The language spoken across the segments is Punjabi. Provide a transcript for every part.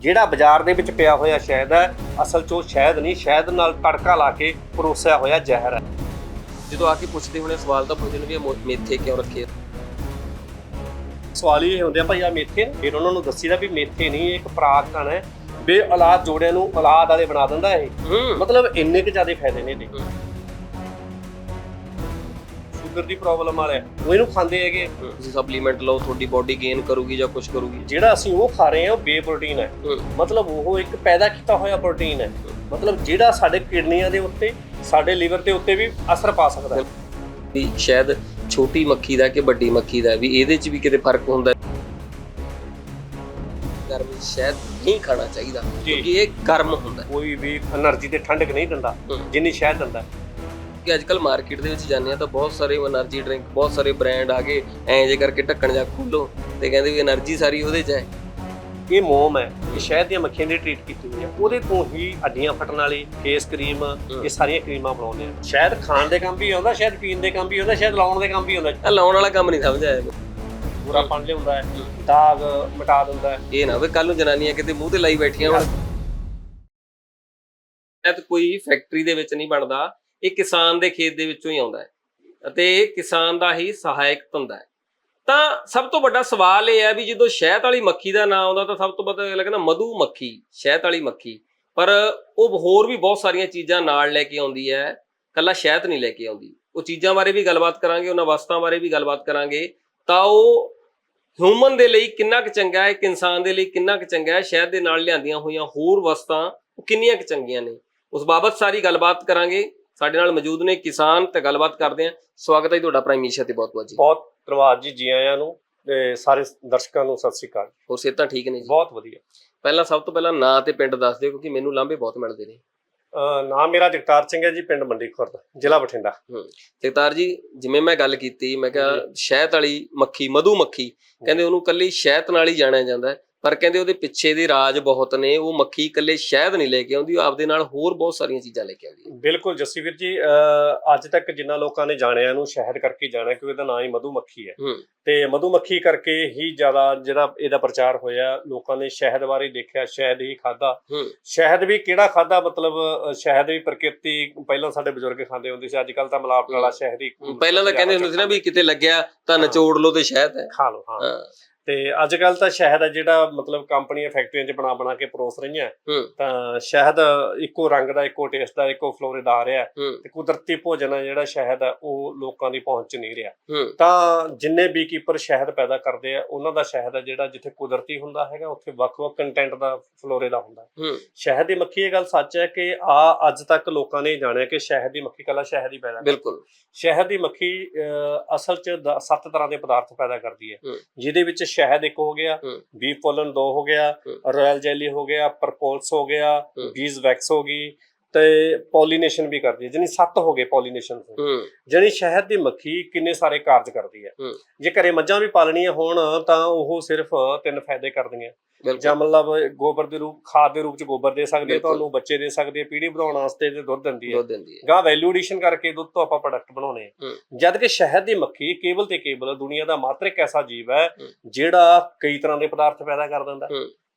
ਜਿਹੜਾ ਬਾਜ਼ਾਰ ਦੇ ਵਿੱਚ ਪਿਆ ਹੋਇਆ ਸ਼ਹਿਦ ਹੈ ਅਸਲ 'ਚ ਉਹ ਸ਼ਹਿਦ ਨਹੀਂ ਸ਼ਹਿਦ ਨਾਲ ਤੜਕਾ ਲਾ ਕੇ ਪਰੋਸਿਆ ਹੋਇਆ ਜ਼ਹਿਰ ਹੈ। ਜਦੋਂ ਆ ਕੇ ਪੁੱਛਦੇ ਹੋਣੇ ਸਵਾਲ ਤਾਂ ਪੁੱਛਦੇ ਨੇ ਵੀ ਇਹ ਮੇਥੇ ਕਿਉਂ ਰੱਖੇ? ਸਵਾਲ ਇਹ ਹੁੰਦੇ ਆ ਭਾਈ ਆ ਮੇਥੇ ਨੇ? ਫਿਰ ਉਹਨਾਂ ਨੂੰ ਦੱਸੀਦਾ ਵੀ ਮੇਥੇ ਨਹੀਂ ਇਹ ਇੱਕ ਕਣ ਹੈ। ਬੇ ਔਲਾਦ ਜੋੜਿਆਂ ਨੂੰ ਔਲਾਦ ਵਾਲੇ ਬਣਾ ਦਿੰਦਾ ਇਹ। ਹੂੰ। ਮਤਲਬ ਇੰਨੇ ਕੁ ਜ਼ਿਆਦਾ ਫਾਇਦੇ ਨੇ ਇਹਦੇ। ਸ਼ੂਗਰ ਦੀ ਪ੍ਰੋਬਲਮ ਵਾਲਾ ਉਹ ਇਹਨੂੰ ਖਾਂਦੇ ਹੈਗੇ ਤੁਸੀਂ ਸਪਲੀਮੈਂਟ ਲਓ ਤੁਹਾਡੀ ਬਾਡੀ ਗੇਨ ਕਰੂਗੀ ਜਾਂ ਕੁਝ ਕਰੂਗੀ। ਜਿਹੜਾ ਅਸੀਂ ਉਹ ਖਾ ਰਹੇ ਹਾਂ ਉਹ ਬੇ ਪ੍ਰੋਟੀਨ ਹੈ। ਮਤਲਬ ਉਹ ਇੱਕ ਪੈਦਾ ਕੀਤਾ ਹੋਇਆ ਪ੍ਰੋਟੀਨ ਹੈ। ਮਤਲਬ ਜਿਹੜਾ ਸਾਡੇ ਕਿਡਨੀਆਂ ਦੇ ਉੱਤੇ ਸਾਡੇ ਲੀਵਰ ਦੇ ਉੱਤੇ ਵੀ ਅਸਰ ਪਾ ਸਕਦਾ ਹੈ। ਵੀ ਸ਼ਾਇਦ ਛੋਟੀ ਮੱਖੀ ਦਾ ਕਿ ਵੱਡੀ ਮੱਖੀ ਦਾ ਵੀ ਇਹਦੇ 'ਚ ਵੀ ਕਿਤੇ ਫ਼ਰਕ ਹੁੰਦਾ ਗਰਮ ਸ਼ਹਿਦ ਨਹੀਂ ਖਾਣਾ ਚਾਹੀਦਾ ਕਿਉਂਕਿ ਇਹ ਗਰਮ ਹੁੰਦਾ ਕੋਈ ਵੀ એનર્ਜੀ ਤੇ ਠੰਡਕ ਨਹੀਂ ਦਿੰਦਾ ਜਿੰਨੀ ਸ਼ਹਿਦ ਦਿੰਦਾ ਕਿ ਅੱਜ ਕੱਲ ਮਾਰਕੀਟ ਦੇ ਵਿੱਚ ਜਾਂਦੇ ਆ ਤਾਂ ਬਹੁਤ ਸਾਰੇ એનર્ਜੀ ਡਰਿੰਕ ਬਹੁਤ ਸਾਰੇ ਬ੍ਰਾਂਡ ਆ ਗਏ। ਐਂ ਜੇ ਕਰਕੇ ਢੱਕਣ ਜਾਂ ਖੋਲੋ ਤੇ ਕਹਿੰਦੇ ਵੀ એનર્ਜੀ ਸਾਰੀ ਉਹਦੇ 'ਚ ਹੈ। ਇਹ ਮੋਮ ਹੈ ਇਹ ਸ਼ਹਿਦ ਦੀਆਂ ਮੱਖੀਆਂ ਦੀ ਟ੍ਰੀਟ ਕੀਤੀ ਹੋਈ ਹੈ। ਉਹਦੇ ਤੋਂ ਹੀ ਅੱਡੀਆਂ ਫਟਣ ਵਾਲੀ ਫੇਸ ਕਰੀਮ ਇਹ ਸਾਰੀਆਂ ਕਰੀਮਾਂ ਬਣਾਉਂਦੇ ਆ ਸ਼ਾਇਦ ਖਾਣ ਦੇ ਕੰਮ ਵੀ ਆਉਂਦਾ ਸ਼ਾਇਦ ਪੀਣ ਦੇ ਕੰਮ ਵੀ ਆਉਂਦਾ ਸ਼ਾਇਦ ਲਾਉਣ ਦੇ ਕੰਮ ਵੀ ਆਉਂਦਾ। ਇਹ ਲਾਉਣ ਵਾਲਾ ਕੰਮ ਨਹੀਂ ਸਮਝ ਆਇਆ ਪੂਰਾ ਪੰਡ ਲਿਆਉਂਦਾ ਹੈ ਦਾਗ ਮਿਟਾ ਦਿੰਦਾ ਹੈ। ਇਹ ਨਾ ਵੀ ਕੱਲ ਨੂੰ ਜਨਾਨੀਆਂ ਕਿਤੇ ਮੂੰਹ ਤੇ ਲਾਈ ਬੈਠੀਆਂ ਹੁਣ। ਇਹ ਤਾਂ ਕੋਈ ਫੈਕਟਰੀ ਦੇ ਵਿੱਚ ਨਹੀਂ ਬਣਦਾ। ਇਹ ਕਿਸਾਨ ਦੇ ਖੇਤ ਦੇ ਵਿੱਚੋਂ ਹੀ ਆਉਂਦਾ ਹੈ ਅਤੇ ਇਹ ਕਿਸਾਨ ਦਾ ਹੀ ਸਹਾਇਕ ਧੰਦਾ ਹੈ। ਤਾਂ ਸਭ ਤੋਂ ਵੱਡਾ ਸਵਾਲ ਇਹ ਹੈ ਵੀ ਜਦੋਂ ਸ਼ਹਿਦ ਵਾਲੀ ਮੱਖੀ ਦਾ ਨਾਮ ਆਉਂਦਾ ਤਾਂ ਸਭ ਤੋਂ ਵੱਧ ਲੱਗਦਾ ਮਧੂ ਮੱਖੀ ਸ਼ਹਿਦ ਵਾਲੀ ਮੱਖੀ। ਪਰ ਉਹ ਹੋਰ ਵੀ ਬਹੁਤ ਸਾਰੀਆਂ ਚੀਜ਼ਾਂ ਨਾਲ ਲੈ ਕੇ ਆਉਂਦੀ ਹੈ, ਕੱਲਾ ਸ਼ਹਿਦ ਨਹੀਂ ਲੈ ਕੇ ਆਉਂਦੀ। ਉਹ ਚੀਜ਼ਾਂ ਬਾਰੇ ਵੀ ਗੱਲਬਾਤ ਕਰਾਂਗੇ, ਉਹਨਾਂ ਵਸਤਾਂ ਬਾਰੇ ਵੀ ਗੱਲਬਾਤ ਕਰਾਂਗੇ। ਤਾਂ ਉਹ ਹਿਊਮਨ ਦੇ ਲਈ ਕਿੰਨਾ ਕੁ ਚੰਗਾ ਹੈ, ਇੱਕ ਇਨਸਾਨ ਦੇ ਲਈ ਕਿੰਨਾ ਕੁ ਚੰਗਾ ਹੈ, ਸ਼ਹਿਦ ਦੇ ਨਾਲ ਲਿਆਂਦੀਆਂ ਹੋਈਆਂ ਹੋਰ ਵਸਤਾਂ ਉਹ ਕਿੰਨੀਆਂ ਕੁ ਚੰਗੀਆਂ ਨੇ। ਉਸ ਬਾਬਤ ਸਾਰੀ ਗੱਲਬਾਤ ਕਰਾਂਗੇ। ਸਾਡੇ ਨਾਲ ਮੌਜੂਦ ਨੇ ਕਿਸਾਨ ਤੇ ਗੱਲਬਾਤ ਕਰਦੇ ਹਾਂ। ਸਵਾਗਤ ਹੈ ਜੀ ਤੁਹਾਡਾ ਪ੍ਰਾਈਮ ਮੀਸ਼ਾ ਤੇ ਬਹੁਤ ਬਹੁਤ ਜੀ। ਬਹੁਤ ਧੰਨਵਾਦ ਜੀ ਜੀ ਆਇਆਂ ਨੂੰ ਤੇ ਸਾਰੇ ਦਰਸ਼ਕਾਂ ਨੂੰ ਸਤਿ ਸ੍ਰੀ ਅਕਾਲ। ਹੋਰ ਸਿਹਤਾਂ ਠੀਕ ਨੇ ਜੀ? ਬਹੁਤ ਵਧੀਆ। ਪਹਿਲਾਂ ਸਭ ਤੋਂ ਪਹਿਲਾਂ ਨਾਂ ਤੇ ਪਿੰਡ ਦੱਸ ਦਿਓ ਕਿਉਂਕਿ ਮੈਨੂੰ ਲਾਂਭੇ ਬਹੁਤ ਮਿਲਦੇ ਨੇ। ਨਾਮ ਮੇਰਾ ਜਗਤਾਰ ਸਿੰਘ ਹੈ ਜੀ ਪਿੰਡ ਮੰਡੀ ਖੁਰਦ ਜ਼ਿਲ੍ਹਾ ਬਠਿੰਡਾ। ਜਗਤਾਰ ਜੀ ਜਿਵੇਂ ਮੈਂ ਗੱਲ ਕੀਤੀ ਮੈਂ ਕਿਹਾ ਸ਼ਹਿਦ ਵਾਲੀ ਮੱਖੀ ਮਧੂ ਮੱਖੀ ਕਹਿੰਦੇ ਉਹਨੂੰ ਕੱਲੀ ਸ਼ਹਿਦ ਨਾਲ ਹੀ ਜਾਣਿਆ ਜਾਂਦਾ ਹੈ। ਪਰ ਕਹਿੰਦੇ ਉਹਦੇ ਪਿੱਛੇ ਦੇ ਰਾਜ ਬਹੁਤ ਨੇ ਉਹ ਮੱਖੀ ਇਕੱਲੇ ਸ਼ਹਿਦ ਨਹੀਂ ਲੈ ਕੇ ਆਉਂਦੀ ਉਹ ਆਪਦੇ ਨਾਲ ਹੋਰ ਬਹੁਤ ਸਾਰੀਆਂ ਚੀਜ਼ਾਂ ਲੈ ਕੇ ਆਉਂਦੀ ਬਿਲਕੁਲ ਜੱਸੀ ਵੀਰ ਜੀ ਅੱਜ ਤੱਕ ਜਿੰਨਾ ਲੋਕਾਂ ਨੇ ਜਾਣਿਆ ਇਹਨੂੰ ਸ਼ਹਿਦ ਕਰਕੇ ਜਾਣਿਆ ਕਿਉਂਕਿ ਇਹਦਾ ਨਾਂ ਹੀ ਮਧੂ ਮੱਖੀ ਹੈ। ਤੇ ਮਧੂ ਮੱਖੀ ਕਰਕੇ ਹੀ ਜ਼ਿਆਦਾ ਜਿਹੜਾ ਇਹਦਾ ਪ੍ਰਚਾਰ ਹੋਇਆ ਲੋਕਾਂ ਨੇ ਸ਼ਹਿਦ ਬਾਰੇ ਦੇਖਿਆ ਸ਼ਹਿਦ ਹੀ ਖਾਦਾ ਸ਼ਹਿਦ ਵੀ ਕਿਹੜਾ ਖਾਦਾ ਮਤਲਬ ਸ਼ਹਿਦ ਵੀ ਪ੍ਰਕਿਰਤੀ ਪਹਿਲਾਂ ਸਾਡੇ ਬਜ਼ੁਰਗ ਖਾਂਦੇ ਹੁੰਦੇ ਸੀ ਅੱਜ ਕੱਲ ਤਾਂ ਮਿਲਾਵਟ ਵਾਲਾ ਸ਼ਹਿਦ ਹੀ ਪਹਿਲਾਂ ਤਾਂ ਕਹਿੰਦੇ ਹੁੰਦੇ ਸੀ ਨਾ ਵੀ ਕਿਤੇ ਲੱਗਿਆ ਤਾਂ ਨਚੋੜ ਲਓ ਤੇ ਸ਼ਹਿਦ ਹੈ। ਖਾ ਲਓ ਹਾਂ। ਹਾਂ। ਤੇ ਅੱਜ ਕੱਲ ਤਾਂ ਸ਼ਹਿਦ ਹੈ ਜਿਹੜਾ ਮਤਲਬ ਕੰਪਨੀਆਂ ਫੈਕਟਰੀਆਂ 'ਚ ਬਣਾ ਬਣਾ ਕੇ ਪਰੋਸ ਰਹੀਆਂ। ਤਾਂ ਸ਼ਹਿਦ ਇੱਕੋ ਰੰਗ ਦਾ ਇੱਕੋ ਟੇਸਟ ਦਾ ਇੱਕੋ ਫਲੋਰੇਦਾਰ ਆ ਹੂੰ। ਤੇ ਕੁਦਰਤੀ ਭੋਜਨ ਆ ਜਿਹੜਾ ਸ਼ਹਿਦ ਆ ਉਹ ਲੋਕਾਂ ਦੀ ਪਹੁੰਚ ਨਹੀਂ ਰਿਹਾ। ਤਾਂ ਜਿੰਨੇ ਬੀਕੀਪਰ ਸ਼ਹਿਦ ਪੈਦਾ ਕਰਦੇ ਆ ਉਹਨਾਂ ਦਾ ਸ਼ਹਿਦ ਆ ਜਿਹੜਾ ਜਿੱਥੇ ਕੁਦਰਤੀ ਹੁੰਦਾ ਹੈਗਾ ਉੱਥੇ ਵੱਖ-ਵੱਖ ਕੰਟੈਂਟ ਦਾ ਫਲੋਰੇ ਦਾ ਹੁੰਦਾ। ਸ਼ਹਿਦ ਦੀ ਮੱਖੀ ਇਹ ਗੱਲ ਸੱਚ ਹੈ ਕਿ ਆ ਅੱਜ ਤੱਕ ਲੋਕਾਂ ਨੇ ਜਾਣਿਆ ਕਿ ਸ਼ਹਿਦ ਦੀ ਮੱਖੀ ਕੱਲਾ ਸ਼ਹਿਦ ਹੀ ਪੈਦਾ ਬਿਲਕੁਲ। ਸ਼ਹਿਦ ਦੀ ਮੱਖੀ ਅਸਲ 'ਚ ਸੱਤ ਤਰ੍ਹਾਂ ਦੇ ਪਦਾਰਥ ਪੈਦਾ ਕਰਦੀ ਹੂੰ। ਜਿਹਦੇ ਵਿੱਚ ਸ਼ਹਿਦ ਇੱਕ ਹੋ ਗਿਆ। ਬੀ ਪੋਲਨ ਦੋ ਹੋ ਗਿਆ। ਰਾਇਲ ਜੈਲੀ ਹੋ ਗਿਆ ਪ੍ਰਪੋਲਸ ਹੋ ਗਿਆ। ਬੀਜ਼ ਵੈਕਸ ਹੋ ਗਈ ਤੇ ਪੋਲੀਨੇਸ਼ਨ ਵੀ ਕਰਦੀ ਹੈ ਜਾਨੀ ਸੱਤ ਹੋ ਗਏ ਪੋਲੀਨੇਸ਼ਨ ਹੂੰ ਜਾਨੀ ਸ਼ਹਿਦ ਦੀ ਮੱਖੀ ਕਿੰਨੇ ਸਾਰੇ ਕਾਰਜ ਕਰਦੀ ਹੈ। ਜੇ ਘਰੇ ਮੱਝਾਂ ਵੀ ਪਾਲਣੀਆਂ ਹੋਣ ਤਾਂ ਉਹ ਸਿਰਫ ਤਿੰਨ ਫਾਇਦੇ ਕਰਦੀਆਂ ਜਾਂ ਮਤਲਬ ਗੋਬਰ ਦੇ ਰੂਪ ਖਾਦ ਦੇ ਰੂਪ ਚ ਗੋਬਰ ਦੇ ਸਕਦੀ। ਤੁਹਾਨੂੰ ਬੱਚੇ ਦੇ ਸਕਦੀ ਪੀੜੀ ਵਧਾਉਣ ਵਾਸਤੇ ਤੇ ਦੁੱਧ ਦਿੰਦੀ ਹੈ ਗਾਂ ਵੈਲਿਊ ਐਡੀਸ਼ਨ ਕਰਕੇ ਦੁੱਧ ਤੋਂ ਆਪਾਂ ਪ੍ਰੋਡਕਟ ਬਣਾਉਨੇ। ਜਦ ਕਿ ਸ਼ਹਿਦ ਦੀ ਮੱਖੀ ਕੇਵਲ ਤੇ ਕੇਵਲ ਦੁਨੀਆ ਦਾ ਮਾਤਰ ਇੱਕ ਐਸਾ ਜੀਵ ਹੈ। ਜਿਹੜਾ ਕਈ ਤਰ੍ਹਾਂ ਦੇ ਪਦਾਰਥ ਪੈਦਾ ਕਰ ਦਿੰਦਾ।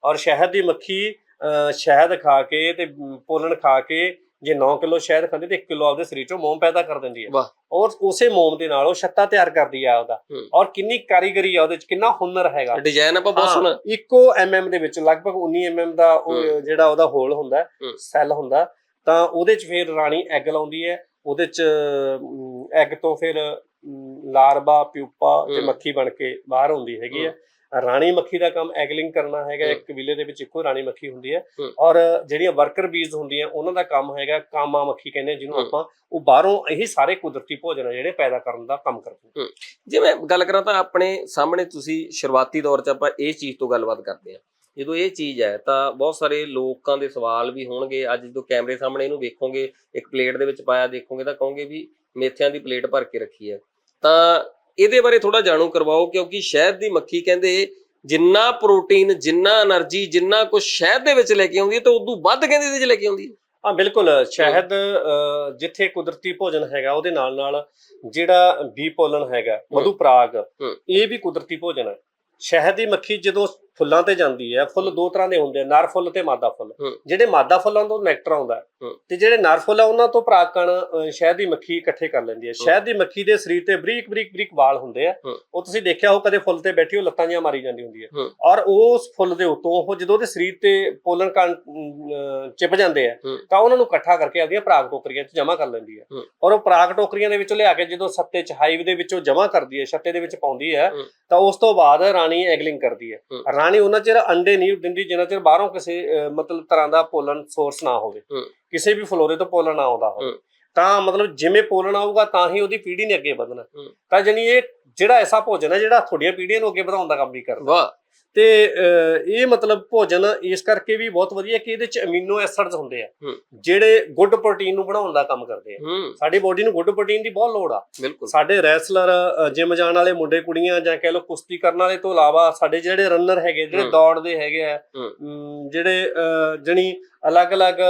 ਔਰ ਸ਼ਹਿਦ ਦੀ ਮੱਖੀ ਸ਼ਹਿਦ ਖਾ ਕੇ ਤੇ ਪੋਲਣ ਖਾ ਕੇ ਜੇ 9 ਕਿਲੋ ਸ਼ਹਿਦ ਖਾਂਦੀ ਤੇ 1 ਕਿਲੋ ਆਪਦੇ ਸਰੀਰ ਚੋਂ ਮੋਮ ਪੈਦਾ ਕਰ ਦਿੰਦੀ ਹੈ। ਔਰ ਉਸੇ ਮੋਮ ਦੇ ਨਾਲ ਉਹ ਛੱਤਾ ਤਿਆਰ ਕਰਦੀ ਹੈ ਉਹਦਾ। ਔਰ ਕਿੰਨੀ ਕਾਰੀਗਰੀ ਆ ਉਹਦੇ ਚ ਕਿੰਨਾ ਹੁਨਰ ਹੈਗਾ ਡਿਜ਼ਾਈਨ ਆਪਾਂ ਬਹੁਤ ਸੋਹਣਾ ਇੱਕੋ ਐਮਐਮ ਦੇ ਵਿੱਚ ਲਗਭਗ 19 ਐਮਐਮ ਦਾ ਉਹ ਜਿਹੜਾ ਉਹਦਾ ਹੋਲ ਹੁੰਦਾ। ਸੈੱਲ ਹੁੰਦਾ ਤਾਂ ਉਹਦੇ ਚ ਫਿਰ ਰਾਣੀ ਐਗ ਲਾਉਂਦੀ ਹੈ ਉਹਦੇ ਚ ਐਗ ਤੋਂ ਫਿਰ ਲਾਰਵਾ ਪਿਊਪਾ ਤੇ। ਮੱਖੀ ਬਣ ਕੇ ਬਾਹਰ ਹੁੰਦੀ ਹੈਗੀ ਹੈ ਰਾਣੀ ਮੱਖੀ ਦਾ ਕੰਮ ਐਗਲਿੰਗ ਕਰਨਾ ਹੈਗਾ। ਇੱਕ ਵਿਲੇ ਦੇ ਵਿੱਚ ਇੱਕੋ ਰਾਣੀ ਮੱਖੀ ਹੁੰਦੀ ਹੈ। ਔਰ ਜਿਹੜੀਆਂ ਵਰਕਰ ਬੀਜ਼ ਹੁੰਦੀਆਂ ਉਹਨਾਂ ਦਾ ਕੰਮ ਹੈਗਾ ਕਾਮਾ ਮੱਖੀ ਕਹਿੰਦੇ ਜਿਹਨੂੰ। ਆਪਾਂ ਉਹ ਬਾਹਰੋਂ ਇਹੀ ਸਾਰੇ ਕੁਦਰਤੀ ਭੋਜਨ ਜਿਹੜੇ ਪੈਦਾ ਕਰਨ ਦਾ ਕੰਮ ਕਰਦੇ ਜੇ ਮੈਂ ਗੱਲ ਕਰਾਂ ਤਾਂ ਆਪਣੇ ਸਾਹਮਣੇ ਤੁਸੀਂ ਸ਼ੁਰੂਆਤੀ ਦੌਰ 'ਚ ਆਪਾਂ ਇਹ ਚੀਜ਼ ਤੋਂ ਗੱਲਬਾਤ ਕਰਦੇ ਹਾਂ ਜਦੋਂ ਇਹ ਚੀਜ਼ ਹੈ ਤਾਂ ਬਹੁਤ ਸਾਰੇ ਲੋਕਾਂ ਦੇ ਸਵਾਲ ਵੀ ਹੋਣਗੇ ਅੱਜ ਜਦੋਂ ਕੈਮਰੇ ਸਾਹਮਣੇ ਇਹਨੂੰ ਵੇਖੋਗੇ ਇੱਕ ਪਲੇਟ ਦੇ ਵਿੱਚ ਪਾਇਆ ਦੇਖੋਗੇ ਤਾਂ ਕਹੋਗੇ ਵੀ ਮੇਥਿਆਂ ਦੀ ਪਲੇਟ ਭਰ ਕੇ ਰੱਖੀ ਹੈ ਤਾਂ ਇਹਦੇ ਬਾਰੇ ਥੋੜਾ ਜਾਣੂ ਕਰਵਾਓ ਕਿਉਂਕਿ ਸ਼ਹਿਦ ਦੀ ਮੱਖੀ ਕਹਿੰਦੇ ਜਿੰਨਾ ਪ੍ਰੋਟੀਨ ਜਿੰਨਾ એનર્ਜੀ ਜਿੰਨਾ ਕੁਝ ਸ਼ਹਿਦ ਦੇ ਵਿੱਚ ਲੈ ਕੇ ਆਉਂਦੀ ਹੈ ਤੇ ਉਦੋਂ ਵੱਧ ਕਹਿੰਦੇ ਇਹਦੇ ਵਿੱਚ ਲੈ ਕੇ ਆਉਂਦੀ ਹੈ। ਹਾਂ ਬਿਲਕੁਲ ਸ਼ਹਿਦ ਜਿੱਥੇ ਕੁਦਰਤੀ ਭੋਜਨ ਹੈਗਾ ਉਹਦੇ ਨਾਲ ਨਾਲ ਜਿਹੜਾ ਬੀ ਪੋਲਨ ਹੈਗਾ ਮਧੂ ਪ੍ਰਾਗ ਇਹ ਵੀ ਕੁਦਰਤੀ ਭੋਜਨ ਹੈ। ਸ਼ਹਿਦ ਦੀ ਮੱਖੀ ਜਦੋਂ ਫੁੱਲਾਂ ਤੇ ਜਾਂਦੀ ਹੈ ਫੁੱਲ ਦੋ ਤਰ੍ਹਾਂ ਦੇ ਹੁੰਦੇ ਆ ਨਰ ਫੁੱਲ ਤੇ ਮਾਦਾ ਫੁੱਲ। ਜਿਹੜੇ ਮਾਦਾ ਫੁੱਲਾਂ ਤੋਂ ਨੈਕਟਰ ਆਉਂਦਾ। ਤੇ ਜਿਹੜੇ ਨਰ ਫੁੱਲ ਆ ਉਹਨਾਂ ਤੋਂ ਪਰਾਗਕਣ ਸ਼ਹਿਦ ਦੀ ਮੱਖੀ ਇਕੱਠੇ ਕਰ ਲੈਂਦੀ ਹੈ ਸ਼ਹਿਦ ਦੀ ਮੱਖੀ ਦੇ ਸਰੀਰ ਤੇ ਬਰੀਕ ਬਰੀਕ ਬਰੀਕ ਵਾਲ ਹੁੰਦੇ ਆ। ਉਹ ਤੁਸੀਂ ਦੇਖਿਆ ਹੋ ਕਦੇ ਫੁੱਲ ਤੇ ਬੈਠੀ ਉਹ ਲੱਤਾਂ ਜਿਹੀਆਂ ਮਾਰੀ ਜਾਂਦੀ ਹੁੰਦੀ ਹੈ। ਔਰ ਉਸ ਫੁੱਲ ਦੇ ਉੱਤੋਂ ਉਹ ਜਦੋਂ ਉਹਦੇ ਸਰੀਰ ਤੇ ਪੋਲਨ ਕਣ ਚਿਪ ਜਾਂਦੇ ਆ। ਤਾਂ ਉਹਨਾਂ ਨੂੰ ਇਕੱਠਾ ਕਰਕੇ ਆਪਦੀਆਂ ਪਰਾਗ ਟੋਕਰੀਆਂ 'ਚ ਜਮ੍ਹਾਂ ਕਰ ਲੈਂਦੀ ਹੈ। ਔਰ ਉਹ ਪਰਾਗ ਟੋਕਰੀਆਂ ਦੇ ਵਿੱਚੋਂ ਲਿਆ ਕੇ ਜਦੋਂ ਸੱਤੇ 'ਚ ਹਾਈਵ ਦੇ ਵਿੱਚੋਂ ਜਮ੍ਹਾਂ ਕਰਦੀ ਹੈ ਛੱਤੇ ਦੇ ਵਿੱਚ ਪਾਉਂਦੀ ਹੈ। ਤਾਂ ਉਸ ਤੋਂ ਬਾਅਦ ਰਾਣੀ ਐਗਲਿੰਗ ਕਰਦੀ ਹੂੰ। ਰਾਣੀ ਉਹਨਾਂ ਚਿਰ ਅੰਡੇ ਨਹੀਂ ਦਿੰਦੀ ਜਿੰਨਾ ਚਿਰ ਬਾਹਰੋਂ ਕਿਸੇ ਮਤਲਬ ਤਰ੍ਹਾਂ ਦਾ ਪੋਲਨ ਸੋਰਸ ਨਾ ਹੋਵੇ। ਕਿਸੇ ਵੀ ਫਲੋਰੇ ਤੋਂ ਪੋਲਨ ਨਾ ਆਉਂਦਾ ਹੋਵੇ। ਤਾਂ ਮਤਲਬ ਜਿਵੇਂ ਪੋਲਨ ਆਊਗਾ ਤਾਂ ਹੀ ਉਹਦੀ ਪੀੜ੍ਹੀ ਨੇ ਅੱਗੇ ਵਧਣਾ। ਤਾਂ ਜਾਨੀ ਇਹ ਜਿਹੜਾ ਐਸਾ ਭੋਜਨ ਹੈ ਜਿਹੜਾ ਤੁਹਾਡੀਆਂ ਪੀੜ੍ਹੀਆਂ ਨੂੰ ਅੱਗੇ ਵਧਾਉਣ ਦਾ ਕੰਮ ਵੀ ਕਰਦਾ ਵਾਹ ਤੇ ਇਹ ਮਤਲਬ ਭੋਜਨ ਇਸ ਕਰਕੇ ਵੀ ਬਹੁਤ ਵਧੀਆ ਕਿ ਇਹਦੇ ਚ ਅਮੀਨੋ ਐਸਿਡਸ ਹੁੰਦੇ ਆ। ਜਿਹੜੇ ਗੁੱਡ ਪ੍ਰੋਟੀਨ ਨੂੰ ਬਣਾਉਣ ਦਾ ਕੰਮ ਕਰਦੇ ਆ ਸਾਡੀ ਬੋਡੀ ਨੂੰ ਗੁੱਡ ਪ੍ਰੋਟੀਨ ਦੀ ਬਹੁਤ ਲੋੜ ਆ ਬਿਲਕੁਲ ਸਾਡੇ ਰੈਸਲਰ ਜਿਮ ਜਾਣ ਵਾਲੇ ਮੁੰਡੇ ਕੁੜੀਆਂ ਜਾਂ ਕਹਿ ਲਓ ਕੁਸ਼ਤੀ ਕਰਨ ਵਾਲੇ ਤੋਂ ਇਲਾਵਾ ਸਾਡੇ ਜਿਹੜੇ ਰਨਰ ਹੈਗੇ ਜਿਹੜੇ। ਦੌੜਦੇ ਹੈਗੇ ਆ ਜਿਹੜੇ ਜਣੀ ਅਲੱਗ-ਅਲੱਗ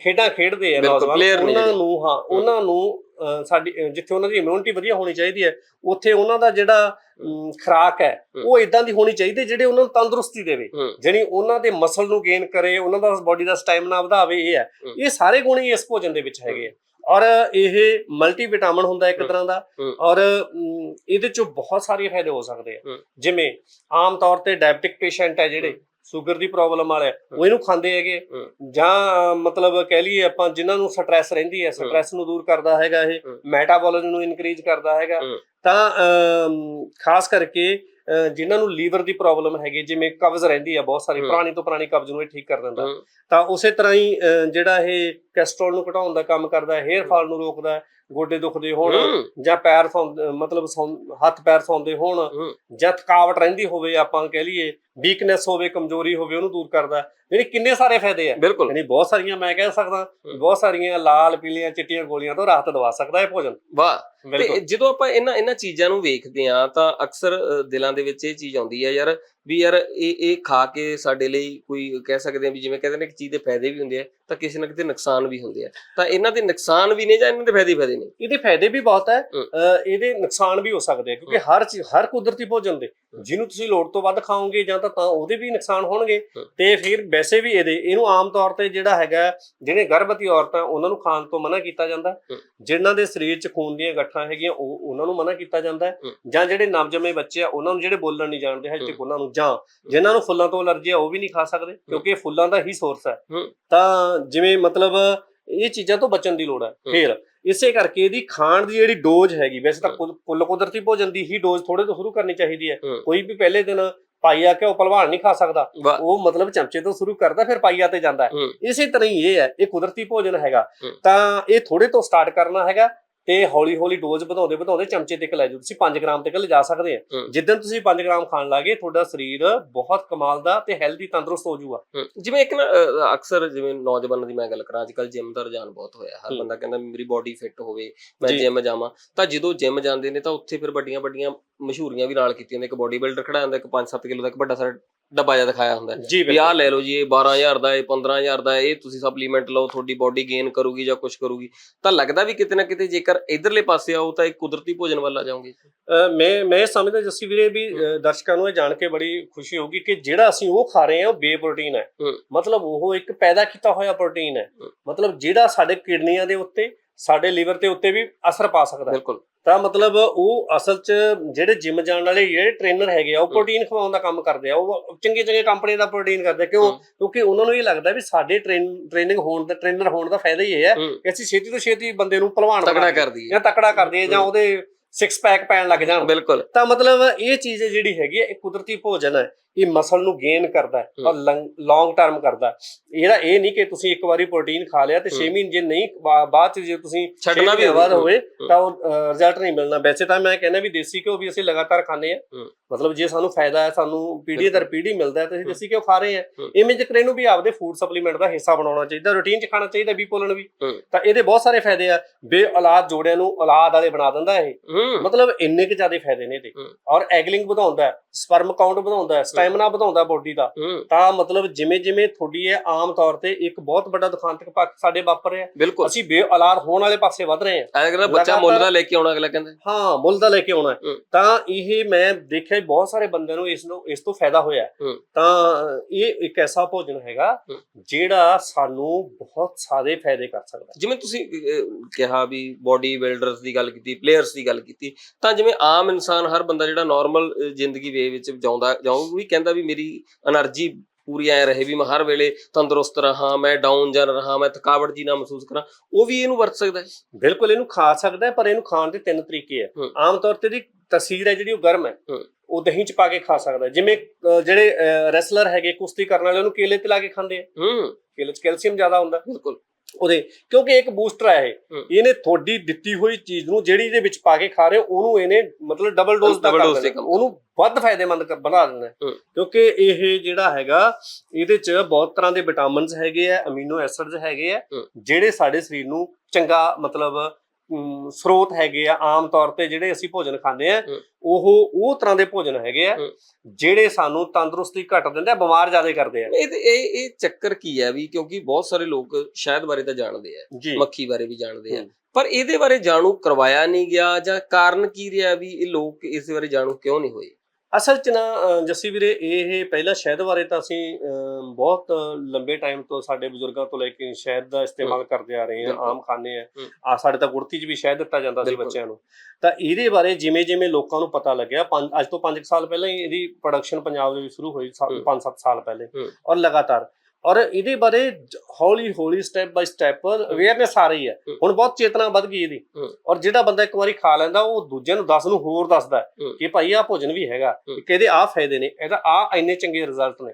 ਖੇਡਾਂ ਖੇਡਦੇ ਆ ਬਿਲਕੁਲ, player ਨੇ ਉਹਨਾਂ। ਨੂੰ ਹਾਂ ਉਹਨਾਂ ਨੂੰ ਸਾਡੀ ਜਿੱਥੇ ਉਹਨਾਂ ਦੀ ਇਮਿਊਨਿਟੀ ਵਧੀਆ ਹੋਣੀ ਚਾਹੀਦੀ ਹੈ ਉੱਥੇ ਉਹਨਾਂ ਦਾ ਜਿਹੜਾ ਖੁਰਾਕ ਹੈ। ਉਹ ਇਦਾਂ ਦੀ ਹੋਣੀ ਚਾਹੀਦੀ ਹੈ ਜਿਹੜੀ ਉਹਨਾਂ ਨੂੰ ਤੰਦਰੁਸਤੀ ਦੇਵੇ ਜਿਹੜੀ ਉਹਨਾਂ ਦੇ ਮਸਲ ਨੂੰ ਗੇਨ ਕਰੇ ਉਹਨਾਂ ਦਾ ਬਾਡੀ ਦਾ ਸਟੈਮਿਨਾ ਵਧਾਵੇ ਇਹ ਹੈ। ਇਹ ਸਾਰੇ ਗੁਣ ਇਸ ਭੋਜਨ ਦੇ ਵਿੱਚ ਹੈਗੇ ਆ ਔਰ ਇਹ ਮਲਟੀ ਵਿਟਾਮਿਨ ਹੁੰਦਾ ਇੱਕ। ਤਰ੍ਹਾਂ ਦਾ। ਔਰ ਇਹਦੇ ਚੋਂ ਬਹੁਤ ਸਾਰੇ ਫਾਇਦੇ ਹੋ ਸਕਦੇ ਆ। ਜਿਵੇਂ ਆਮ ਤੌਰ ਤੇ ਡਾਇਬਟਿਕ ਪੇਸ਼ੈਂਟ ਹੈ ਜਿਹੜੇ ਸ਼ੂਗਰ ਦੀ ਪ੍ਰੋਬਲਮ ਵਾਲੇ ਉਹ ਇਹਨੂੰ ਖਾਂਦੇ ਹੈਗੇ। ਜਾਂ ਮਤਲਬ ਕਹਿ ਲਈਏ ਆਪਾਂ ਜਿਨ੍ਹਾਂ ਨੂੰ ਸਟ੍ਰੈਸ ਰਹਿੰਦੀ ਹੈ ਸਟ੍ਰੈਸ ਨੂੰ ਦੂਰ ਕਰਦਾ ਹੈਗਾ ਇਹ। ਮੈਟਾਬੋਲਿਜ਼ਮ ਨੂੰ ਇਨਕਰੀਜ਼ ਕਰਦਾ ਹੈਗਾ। ਤਾਂ ਖਾਸ ਕਰਕੇ ਜਿਨ੍ਹਾਂ ਨੂੰ ਲੀਵਰ ਦੀ ਪ੍ਰੋਬਲਮ ਹੈਗੀ ਜਿਵੇਂ ਕਬਜ਼ ਰਹਿੰਦੀ ਹੈ ਬਹੁਤ ਸਾਰੀ। ਪੁਰਾਣੀ ਤੋਂ ਪੁਰਾਣੀ ਕਬਜ਼ ਨੂੰ ਇਹ ਠੀਕ ਕਰ ਦਿੰਦਾ ਤਾਂ ਉਸੇ ਤਰ੍ਹਾਂ ਹੀ ਜਿਹੜਾ ਇਹ ਕੋਲੇਸਟ੍ਰੋਲ ਨੂੰ ਘਟਾਉਣ ਦਾ ਕੰਮ ਕਰਦਾ ਹੈ ਹੇਅਰ ਫਾਲ ਨੂੰ ਰੋਕਦਾ ਹੈ ਗੋਡੇ ਦੁਖਦੇ ਹੋਣ ਹੂੰ। ਜਾਂ ਪੈਰ ਸੌਂ- ਮਤਲਬ ਸੌਂ- ਹੱਥ ਪੈਰ ਸੌਂਦੇ ਹੋਣ ਹੂੰ। ਜਾਂ ਥਕਾਵਟ ਰਹਿੰਦੀ ਹੋਵੇ ਆਪਾਂ ਕਹਿ ਲਈਏ ਵੀਕਨੈਸ ਹੋਵੇ ਕਮਜ਼ੋਰੀ ਹੋਵੇ ਉਹਨੂੰ ਦੂਰ ਕਰਦਾ। ਜਿਹੜੇ ਕਿੰਨੇ ਸਾਰੇ ਫਾਇਦੇ ਆ। ਬਿਲਕੁਲ। ਯਾਨੀ ਬਹੁਤ ਸਾਰੀਆਂ ਮੈਂ ਕਹਿ ਸਕਦਾ। ਬਹੁਤ ਸਾਰੀਆਂ ਲਾਲ ਪੀਲੀਆਂ ਚਿੱਟੀਆਂ ਗੋਲੀਆਂ ਤੋਂ ਰਾਹਤ ਦਵਾ ਸਕਦਾ ਹੈ ਭੋਜਨ। ਵਾਹ। ਤੇ ਬਿਲਕੁਲ। ਜਦੋਂ ਆਪਾਂ ਇਹਨਾਂ ਇਹਨਾਂ ਚੀਜ਼ਾਂ ਨੂੰ ਵੇਖਦੇ ਆ ਤਾਂ ਅਕਸਰ ਅ, ਦਿਲਾਂ ਦੇ ਵਿੱਚ ਇਹ ਚੀਜ਼ ਆਉਂਦੀ ਹੈ ਯਾਰ ਵੀ ਯਾਰ ਇਹ ਇਹ ਖਾ ਕੇ ਸਾਡੇ ਲਈ ਕੋਈ ਕਹਿ ਸਕਦੇ ਆ ਵੀ ਜਿਵੇਂ ਕਹਿੰਦੇ ਨੇ ਕਿ ਚੀਜ਼ ਦੇ ਫਾਇਦੇ ਵੀ ਹੁੰਦੇ ਆ ਤਾਂ ਕਿਸੇ ਨਾ ਕਿਸੇ ਨੁਕਸਾਨ ਵੀ ਹੁੰਦੇ ਆ। ਤਾਂ ਇਹਨਾਂ ਦੇ ਨੁਕਸਾਨ ਵੀ ਨੇ ਜਾਂ ਇਹਨਾਂ ਦੇ ਫਾਇਦੇ ਹੀ ਫਾਇਦੇ ਨੇ ਇਹਦੇ ਫਾਇਦੇ ਵੀ ਬਹੁਤ ਹੈ ਇਹਦੇ ਨੁਕਸਾਨ ਵੀ ਹੋ ਸਕਦੇ ਆ ਕਿਉਂਕਿ ਹਰ ਚੀਜ਼ ਹਰ ਕੁਦਰਤੀ ਭੋਜਨ ਦੇ। ਜਿਹਨੂੰ ਤੁਸੀਂ ਲੋੜ ਤੋਂ ਵੱਧ ਖਾਓਗੇ ਜਾਂ ਤਾਂ ਤਾਂ ਉਹਦੇ ਵੀ ਨੁਕਸਾਨ ਹੋਣਗੇ। ਤੇ ਫਿਰ ਵੈਸੇ ਵੀ ਇਹਦੇ ਇਹਨੂੰ ਆਮ ਤੌਰ ਤੇ ਜਿਹੜਾ ਹੈਗਾ ਜਿਹੜੇ ਗਰਭਵਤੀ ਔਰਤਾਂ ਉਹਨਾਂ ਨੂੰ ਖਾਣ ਤੋਂ ਮਨਾ ਕੀਤਾ ਜਾਂਦਾ। ਜਿਨ੍ਹਾਂ ਦੇ ਸਰੀਰ 'ਚ ਖੂਨ ਦੀਆਂ ਗੱਠਾਂ ਹੈਗੀਆਂ ਉਹ ਉਹਨਾਂ ਨੂੰ ਮਨਾ ਕੀਤਾ ਜਾਂਦਾ। ਜਾਂ ਜਿਹੜੇ ਨਵਜੰਮੇ ਬੱਚੇ ਆ ਉਹਨਾਂ ਨੂੰ ਜਿਹੜੇ ਬੋਲਣ ਨਹੀਂ ਜਾਣਦੇ ਹਜੇ ਤੱਕ। ਉਹਨਾਂ ਨੂੰ ਜਾਂ ਜਿਨ੍ਹਾਂ ਨੂੰ ਫੁੱਲਾਂ ਤੋਂ ਅਲਰਜੀ ਆ ਉਹ ਵੀ ਨਹੀਂ ਖਾ ਸਕਦੇ ਕਿਉਂਕਿ ਇਹ ਫੁੱਲਾਂ ਦਾ ਹੀ ਸੋਰਸ ਹੈ। ਤਾਂ ਜਿਵੇਂ ਮਤਲਬ ਇਹ ਚੀਜ਼ਾਂ ਤੋਂ ਬਚਣ ਦੀ ਲੋੜ ਹੂੰ। ਫਿਰ ਇਸੇ ਕਰਕੇ ਇਹਦੀ ਖਾਣ ਦੀ ਜਿਹੜੀ ਡੋਜ਼ ਹੈਗੀ ਵੈਸੇ ਤਾਂ। ਕੁੱਲ ਕੁੱਲ ਕੁਦਰਤੀ ਭੋਜਨ ਦੀ ਹੀ ਡੋਜ਼ ਥੋੜੇ ਤੋਂ ਸ਼ੁਰੂ ਕਰਨੀ ਚਾਹੀਦੀ ਹੈ ਹੂੰ। ਕੋਈ ਵੀ ਪਹਿਲੇ ਦਿਨ ਪਾਈਆ ਘਿਓ ਭਲਵਾਨ ਨਹੀਂ ਖਾ ਸਕਦਾ ਵਾਹ ਉਹ ਮਤਲਬ ਚਮਚੇ ਤੋਂ ਸ਼ੁਰੂ ਕਰਦਾ ਫਿਰ ਪਾਈਆ ਤੇ ਜਾਂਦਾ ਹੈ ਹੂੰ ਇਸੇ ਤਰ੍ਹਾਂ ਹੀ ਇਹ ਹੈ ਇਹ ਕੁਦਰਤੀ ਭੋਜਨ ਹੈਗਾ ਹੂੰ। ਤਾਂ ਇਹ ਥੋੜੇ ਤੋਂ ਸਟਾਰਟ ਕਰਨਾ ਹੈਗਾ ਤੇ ਹੌਲੀ ਹੌਲੀ ਡੋਜ਼ ਵਧਾਉਂਦੇ ਵਧਾਉਂਦੇ ਚਮਚੇ ਤੱਕ ਲੈ ਜਾਓ ਤੁਸੀਂ 5 ਗ੍ਰਾਮ ਤੱਕ ਲਿਜਾ ਸਕਦੇ ਆ ਹੂੰ। ਜਿੱਦਣ ਤੁਸੀਂ 5 ਗ੍ਰਾਮ ਖਾਣ ਲੱਗੇ ਤੁਹਾਡਾ ਸਰੀਰ ਬਹੁਤ ਕਮਾਲ ਦਾ ਤੇ ਹੈਲਦੀ ਤੰਦਰੁਸਤ ਹੋ ਜਾਊਗਾ ਜਿਵੇਂ ਇੱਕ ਨਾ ਅਕਸਰ ਜਿਵੇਂ ਨੌਜਵਾਨਾਂ ਦੀ ਮੈਂ ਗੱਲ ਕਰਾਂ ਅੱਜ ਕੱਲ ਜਿਮ ਦਾ ਰੁਝਾਨ ਬਹੁਤ ਹੋਇਆ ਹਰ। ਬੰਦਾ ਕਹਿੰਦਾ ਮੇਰੀ ਬਾਡੀ ਫਿੱਟ ਹੋਵੇ ਮੈਂ। ਜਿਮ ਜਾਵਾਂ ਤਾਂ ਜਦੋਂ ਜਿਮ ਜਾਂਦੇ ਨੇ ਤਾਂ ਉੱਥੇ ਫਿਰ ਵੱਡੀਆਂ ਵੱਡੀਆਂ ਮਸ਼ਹੂਰੀਆਂ ਵੀ ਨਾਲ ਕੀਤੀਆਂ ਨੇ ਇੱਕ ਬਾਡੀ ਬਿਲਡਰ ਖੜਾ ਹੁੰਦਾ ਇੱਕ 5-7 ਕਿਲੋ ਦਾ ਇੱਕ ਵੱਡਾ ਸਾਰਾ ਡੱਬਾ ਜਿਹਾ ਦਿਖਾਇਆ ਹੁੰਦਾ ਵੀ ਆਹ ਲੈ ਲਓ ਜੀ ਇਹ 12000 ਦਾ ਇਹ 15000 ਦਾ ਇਹ ਤੁਸੀਂ ਸਪਲੀਮੈਂਟ ਲਓ ਤੁਹਾਡੀ ਬਾਡੀ ਗੇਨ ਕਰੂਗੀ ਜਾਂ ਕੁਝ ਕਰੂਗੀ। ਤਾਂ ਲੱਗਦਾ ਵੀ ਕਿਤੇ ਨਾ ਕਿਤੇ ਜੇਕਰ ਇਧਰਲੇ ਪਾਸੇ ਆਓ ਤਾਂ ਇੱਕ ਕੁਦਰਤੀ ਭੋਜਨ ਵੱਲ ਆ ਜਾਓਗੇ। ਮੈਂ ਮੈਂ ਸਮਝਦਾ ਜੱਸੀ ਵੀਰੇ ਵੀ ਦਰਸ਼ਕਾਂ ਨੂੰ ਇਹ ਜਾਣ ਕੇ ਬੜੀ ਖੁਸ਼ੀ ਹੋਊਗੀ ਕਿ ਜਿਹੜਾ ਅਸੀਂ ਉਹ ਖਾ ਰਹੇ ਹਾਂ ਉਹ ਬੇ ਪ੍ਰੋਟੀਨ ਹੈ। ਮਤਲਬ ਉਹ ਇੱਕ ਪੈਦਾ ਕੀਤਾ ਹੋਇਆ ਪ੍ਰੋਟੀਨ ਹੂੰ। ਮਤਲਬ ਜਿਹੜਾ ਸਾਡੇ ਕਿਡਨੀਆਂ ਦੇ ਉੱਤੇ ਸਾਡੇ ਲੀਵਰ ਤੇ ਉੱਤੇ ਵੀ ਅਸਰ ਪਾ ਸਕਦਾ। ਬਿਲਕੁਲ ਤਾਂ ਮਤਲਬ ਉਹ ਅਸਲ 'ਚ ਜਿਹੜੇ ਜਿਮ ਜਾਣ ਵਾਲੇ ਜਿਹੜੇ ਟ੍ਰੇਨਰ ਹੈਗੇ ਆ ਉਹ। ਪ੍ਰੋਟੀਨ ਖਵਾਉਣ ਦਾ ਕੰਮ ਕਰਦੇ ਆ ਉਹ ਚੰਗੇ ਚੰਗੇ ਕੰਪਨੀ ਦਾ ਪ੍ਰੋਟੀਨ ਕਰਦੇ। ਕਿਉਂ। ਕਿਉਂਕਿ ਉਹਨਾਂ ਨੂੰ ਇਹ ਲੱਗਦਾ ਵੀ ਸਾਡੇ ਟ੍ਰੇਨਿੰਗ ਹੋਣ ਦਾ ਟ੍ਰੇਨਰ ਹੋਣ ਦਾ ਫਾਇਦਾ ਹੀ ਇਹ ਹੈ ਕਿ ਅਸੀਂ ਛੇਤੀ ਤੋਂ ਛੇਤੀ ਬੰਦੇ ਨੂੰ ਬਣਾ ਤਕੜਾ ਕਰ ਦਈਏ ਜਾਂ ਤਕੜਾ ਕਰ ਦਈਏ ਜਾਂ। ਉਹਦੇ ਸਿਕਸ ਪੈਕ ਪੈਣ ਲੱਗ ਜਾਣ ਬਿਲਕੁਲ ਤਾਂ ਮਤਲਬ ਇਹ ਚੀਜ਼ ਜਿਹੜੀ ਹੈਗੀ ਹੈ ਇਹ ਕੁਦਰਤੀ ਭੋਜਨ ਹੈ ਇਹ ਮਸਲ ਨੂੰ ਗੇਨ ਕਰਦਾ। ਔਰ ਲੌਂਗ ਟਰਮ ਕਰਦਾ। ਇਹਦਾ ਇਹ ਨਹੀਂ ਕਿ ਤੁਸੀਂ ਇੱਕ ਵਾਰੀ ਪ੍ਰੋਟੀਨ ਖਾ ਲਿਆ ਤੇ 6 ਹਮ। ਮਹੀਨੇ ਜੇ ਨਹੀਂ ਬਾਅਦ ਚ ਜੇ ਤੁਸੀਂ ਛੱਡਣਾ ਵੀ ਬਾਅਦ ਹੋਵੇ। ਤਾਂ ਉਹ ਰਿਜ਼ਲਟ ਨਹੀਂ ਮਿਲਣਾ ਵੈਸੇ ਤਾਂ ਮੈਂ ਕਹਿੰਦਾ ਵੀ ਦੇਸੀ ਘਿਓ ਵੀ ਅਸੀਂ ਲਗਾਤਾਰ ਖਾਂਦੇ ਆ। ਮਤਲਬ ਜੇ ਸਾਨੂੰ ਫਾਇਦਾ ਹੈ ਸਾਨੂੰ ਪੀੜ੍ਹੀ ਦਰ ਪੀੜ੍ਹੀ ਮਿਲਦਾ ਹੈ ਤੇ ਅਸੀਂ। ਦੇਸੀ ਘਿਓ ਖਾ ਰਹੇ ਆ। ਇਵੇਂ ਜਿਕਰ ਇਹਨੂੰ ਵੀ ਆਪਦੇ ਫੂਡ ਸਪਲੀਮੈਂਟ ਦਾ ਹਿੱਸਾ ਬਣਾਉਣਾ ਚਾਹੀਦਾ ਰੂਟੀਨ ਚ ਖਾਣਾ ਚਾਹੀਦਾ ਵੀ ਪੋਲਣ ਵੀ। ਤਾਂ ਇਹਦੇ ਬਹੁਤ ਸਾਰੇ ਫਾਇਦੇ ਆ ਬੇ ਔਲਾਦ ਜੋੜਿਆਂ ਨੂੰ ਔਲਾਦ ਵਾਲੇ ਬਣਾ ਦਿੰਦਾ ਇਹ ਮਤਲਬ ਇੰਨੇ ਕੁ ਜ਼ਿਆਦਾ ਫਾਇਦੇ ਨੇ ਇਹਦੇ। ਔਰ ਐਗਲਿੰਗ ਵਧਾਉਂਦਾ ਹੈ ਸਪਰਮ ਕਾਊਂਟ ਵਧਾਉਂਦਾ ਹੈ ਸਟੈਮਿਨਾ ਵਧਾਉਂਦਾ ਬੋਡੀ ਦਾ ਤਾਂ ਮਤਲਬ ਜਿਵੇਂ ਜਿਵੇਂ ਤੁਹਾਡੀ ਇਹ ਆਮ ਤੌਰ ਤੇ ਇੱਕ ਬਹੁਤ ਵੱਡਾ ਦੁਖਾਂਤਕ ਪੱਖ ਸਾਡੇ ਵਾਪਰ ਰਿਹਾ ਅਸੀਂ ਬੇਔਲਾਦ ਹੋਣ ਵਾਲੇ ਪਾਸੇ ਵੱਧ ਰਹੇ ਹਾਂ ਐਂ ਕਹਿੰਦਾ ਬੱਚਾ ਮੁੱਲ ਦਾ ਲੈ ਕੇ ਆਉਣਾ ਅਗਲਾ ਕਹਿੰਦਾ ਹਾਂ ਮੁੱਲ ਦਾ ਲੈ ਕੇ ਆਉਣਾ। ਤਾਂ ਇਹ ਮੈਂ ਦੇਖਿਆ ਬਹੁਤ ਸਾਰੇ ਬੰਦਿਆਂ ਨੂੰ ਇਸ ਨੂੰ ਇਸ ਤੋਂ ਫਾਇਦਾ ਹੋਇਆ। ਤਾਂ ਇਹ ਇੱਕ ਐਸਾ ਭੋਜਨ ਹੈਗਾ। ਜਿਹੜਾ ਸਾਨੂੰ ਬਹੁਤ ਸਾਰੇ ਫਾਇਦੇ ਕਰ ਸਕਦਾ। ਜਿਵੇਂ ਤੁਸੀਂ ਕਿਹਾ ਵੀ ਬੋਡੀ ਬਿਲਡਰਸ ਦੀ ਗੱਲ ਕੀਤੀ ਪਲੇਅਰਸ ਦੀ ਗੱਲ ਕੀਤੀ। ਤਾਂ ਜਿਵੇਂ ਆਮ ਇਨਸਾਨ ਹਰ ਬੰਦਾ ਜਿਹੜਾ ਨਾਰਮਲ ਜ਼ਿੰਦਗੀ ਵੇ ਵਿੱਚ ਜਾਉਂਦਾ ਜਾਉਂ ਵੀ ਕਹਿੰਦਾ ਵੀ ਮੇਰੀ એનર્ਜੀ ਪੂਰੀ ਐ ਰਹੇ ਵੀ ਮੈਂ ਹਰ ਵੇਲੇ ਤੰਦਰੁਸਤ ਰਹਾ ਮੈਂ ਡਾਊਨ ਜਾਂ ਰਹਾ ਮੈਂ ਥਕਾਵਟ ਜੀ ਨਾ ਮਹਿਸੂਸ ਕਰਾਂ ਉਹ ਵੀ ਇਹਨੂੰ ਵਰਤ ਸਕਦਾ ਹੈ ਬਿਲਕੁਲ ਇਹਨੂੰ ਖਾ ਸਕਦਾ ਪਰ ਇਹਨੂੰ ਖਾਣ ਦੇ ਤਿੰਨ ਤਰੀਕੇ ਹੈ। ਆਮ ਤੌਰ ਤੇ ਦੀ ਤਸਵੀਰ ਹੈ ਜਿਹੜੀ ਉਹ ਗਰਮ ਹੈ। ਉਹ ਦਹੀਂ ਚ ਪਾ ਕੇ ਖਾ ਸਕਦਾ ਜਿਵੇਂ ਜਿਹੜੇ ਰੈਸਲਰ ਹੈਗੇ ਕੁਸ਼ਤੀ ਕਰਨ ਵਾਲੇ ਉਹਨੂੰ ਕੇਲੇ ਤੇ ਲਾ ਕੇ ਖਾਂਦੇ ਆ। ਹੂੰ। ਕੇਲੇ ਚ ਕੈਲਸ਼ੀਅਮ ਜ਼ਿਆਦਾ ਹੁੰਦਾ। ਬਿਲਕੁਲ। ਉਹਦੇ ਕਿਉਂਕਿ ਇੱਕ ਬੂਸਟਰ ਹੈ ਇਹ। ਇਹਨੇ ਤੁਹਾਡੀ ਦਿੱਤੀ ਹੋਈ ਚੀਜ਼ ਨੂੰ ਜਿਹੜੀ ਇਹਦੇ ਵਿੱਚ ਪਾ ਕੇ ਖਾ ਰਹੇ ਹੋ ਉਹਨੂੰ ਇਹਨੇ ਮਤਲਬ ਡਬਲ ਡੋਜ਼ ਦਾ Double ਕਰ ਦੇਣਾ ਕੰਮ ਉਹਨੂੰ ਵੱਧ ਫਾਇਦੇਮੰਦ ਕਰ- ਬਣਾ ਦਿੰਦਾ ਹੈ। ਹੂੰ। ਕਿਉਂਕਿ ਇਹ ਜਿਹੜਾ ਹੈਗਾ ਇਹਦੇ ਚ ਬਹੁਤ ਤਰ੍ਹਾਂ ਦੇ ਵਿਟਾਮਿਨਸ ਹੈਗੇ ਆ ਅਮੀਨੋ ਐਸਿਡਸ ਹੈਗੇ ਆ ਹੂੰ। ਜਿਹੜੇ ਸਾਡੇ ਸਰੀਰ ਨੂੰ ਚੰਗਾ ਮਤਲਬ ਸਰੋਤ ਹੈਗੇ ਆ ਆਮ ਤੌਰ ਤੇ ਜਿਹੜੇ ਅਸੀਂ ਭੋਜਨ ਖਾਂਦੇ ਆ। ਉਹ ਉਹ ਤਰ੍ਹਾਂ ਦੇ ਭੋਜਨ ਹੈਗੇ ਆ। ਜਿਹੜੇ ਸਾਨੂੰ ਤੰਦਰੁਸਤੀ ਘਟ ਦਿੰਦੇ ਆ ਬਿਮਾਰ ਜ਼ਿਆਦਾ ਕਰਦੇ ਆ ਇਹ ਇਹ ਇਹ ਚੱਕਰ ਕੀ ਹੈ ਵੀ ਕਿਉਂਕਿ ਬਹੁਤ ਸਾਰੇ ਲੋਕ ਸ਼ਾਇਦ ਬਾਰੇ ਤਾਂ ਜਾਣਦੇ ਆ ਮੱਖੀ ਬਾਰੇ ਵੀ ਜਾਣਦੇ ਆ। ਪਰ ਇਹਦੇ ਬਾਰੇ ਜਾਣੂ ਕਰਵਾਇਆ ਨਹੀਂ ਗਿਆ ਜਾਂ ਕਾਰਨ ਕੀ ਰਿਹਾ ਵੀ ਇਹ ਲੋਕ ਇਸ ਬਾਰੇ ਜਾਣੂ ਕਿਉਂ ਨਹੀਂ ਹੋਏ ਅਸਲ ਚ ਨਾ ਜੱਸੀ ਵੀਰੇ ਇਹ ਪਹਿਲਾਂ ਸ਼ਹਿਦ ਬਾਰੇ ਤਾਂ ਅਸੀਂ ਬਹੁਤ ਲੰਬੇ ਟਾਈਮ ਤੋਂ ਸਾਡੇ ਬਜ਼ੁਰਗਾਂ ਤੋਂ ਲੈ ਕੇ ਸ਼ਹਿਦ ਦਾ ਇਸਤੇਮਾਲ ਕਰਦੇ ਆ ਰਹੇ ਹਾਂ ਬਿਲਕੁਲ। ਆਮ ਖਾਂਦੇ ਆ। ਆ ਸਾਡੇ ਤਾਂ ਗੁੜਤੀ 'ਚ ਵੀ ਸ਼ਹਿਦ ਦਿੱਤਾ ਜਾਂਦਾ ਸੀ ਬਿਲਕੁਲ। ਬੱਚਿਆਂ ਨੂੰ ਤਾਂ ਇਹਦੇ ਬਾਰੇ ਜਿਵੇਂ ਜਿਵੇਂ ਲੋਕਾਂ ਨੂੰ ਪਤਾ ਲੱਗਿਆ ਪੰਜ ਅੱਜ ਤੋਂ 5 ਸਾਲ ਪਹਿਲਾਂ ਹੀ ਇਹਦੀ ਪ੍ਰੋਡਕਸ਼ਨ ਪੰਜਾਬ ਦੇ ਵਿੱਚ ਸ਼ੁਰੂ ਹੋਈ ਹੂੰ। 5-7 ਸਾਲ ਪਹਿਲੇ। ਔਰ ਲਗਾਤਾਰ ਔਰ ਇਹਦੇ ਬਾਰੇ ਹੌਲੀ ਹੌਲੀ ਸਟੈਪ ਬਾਈ ਸਟੈਪ ਅਵੇਅਰਨੈਸ ਆ ਰਹੀ ਹੈ। ਹੁਣ ਬਹੁਤ ਚੇਤਨਾ ਵੱਧ ਗਈ ਇਹਦੀ। ਔਰ ਜਿਹੜਾ ਬੰਦਾ ਇੱਕ ਵਾਰੀ ਖਾ ਲੈਂਦਾ ਉਹ ਦੂਜਿਆਂ ਨੂੰ 10 ਨੂੰ ਹੋਰ ਦੱਸਦਾ। ਕਿ ਭਾਈ ਆਹ ਭੋਜਨ ਵੀ ਹੈਗਾ। ਕਿ ਇਹਦੇ ਆਹ ਫਾਇਦੇ ਨੇ ਇਹਦਾ ਆਹ ਇੰਨੇ ਚੰਗੇ ਰਿਜ਼ਲਟ ਨੇ।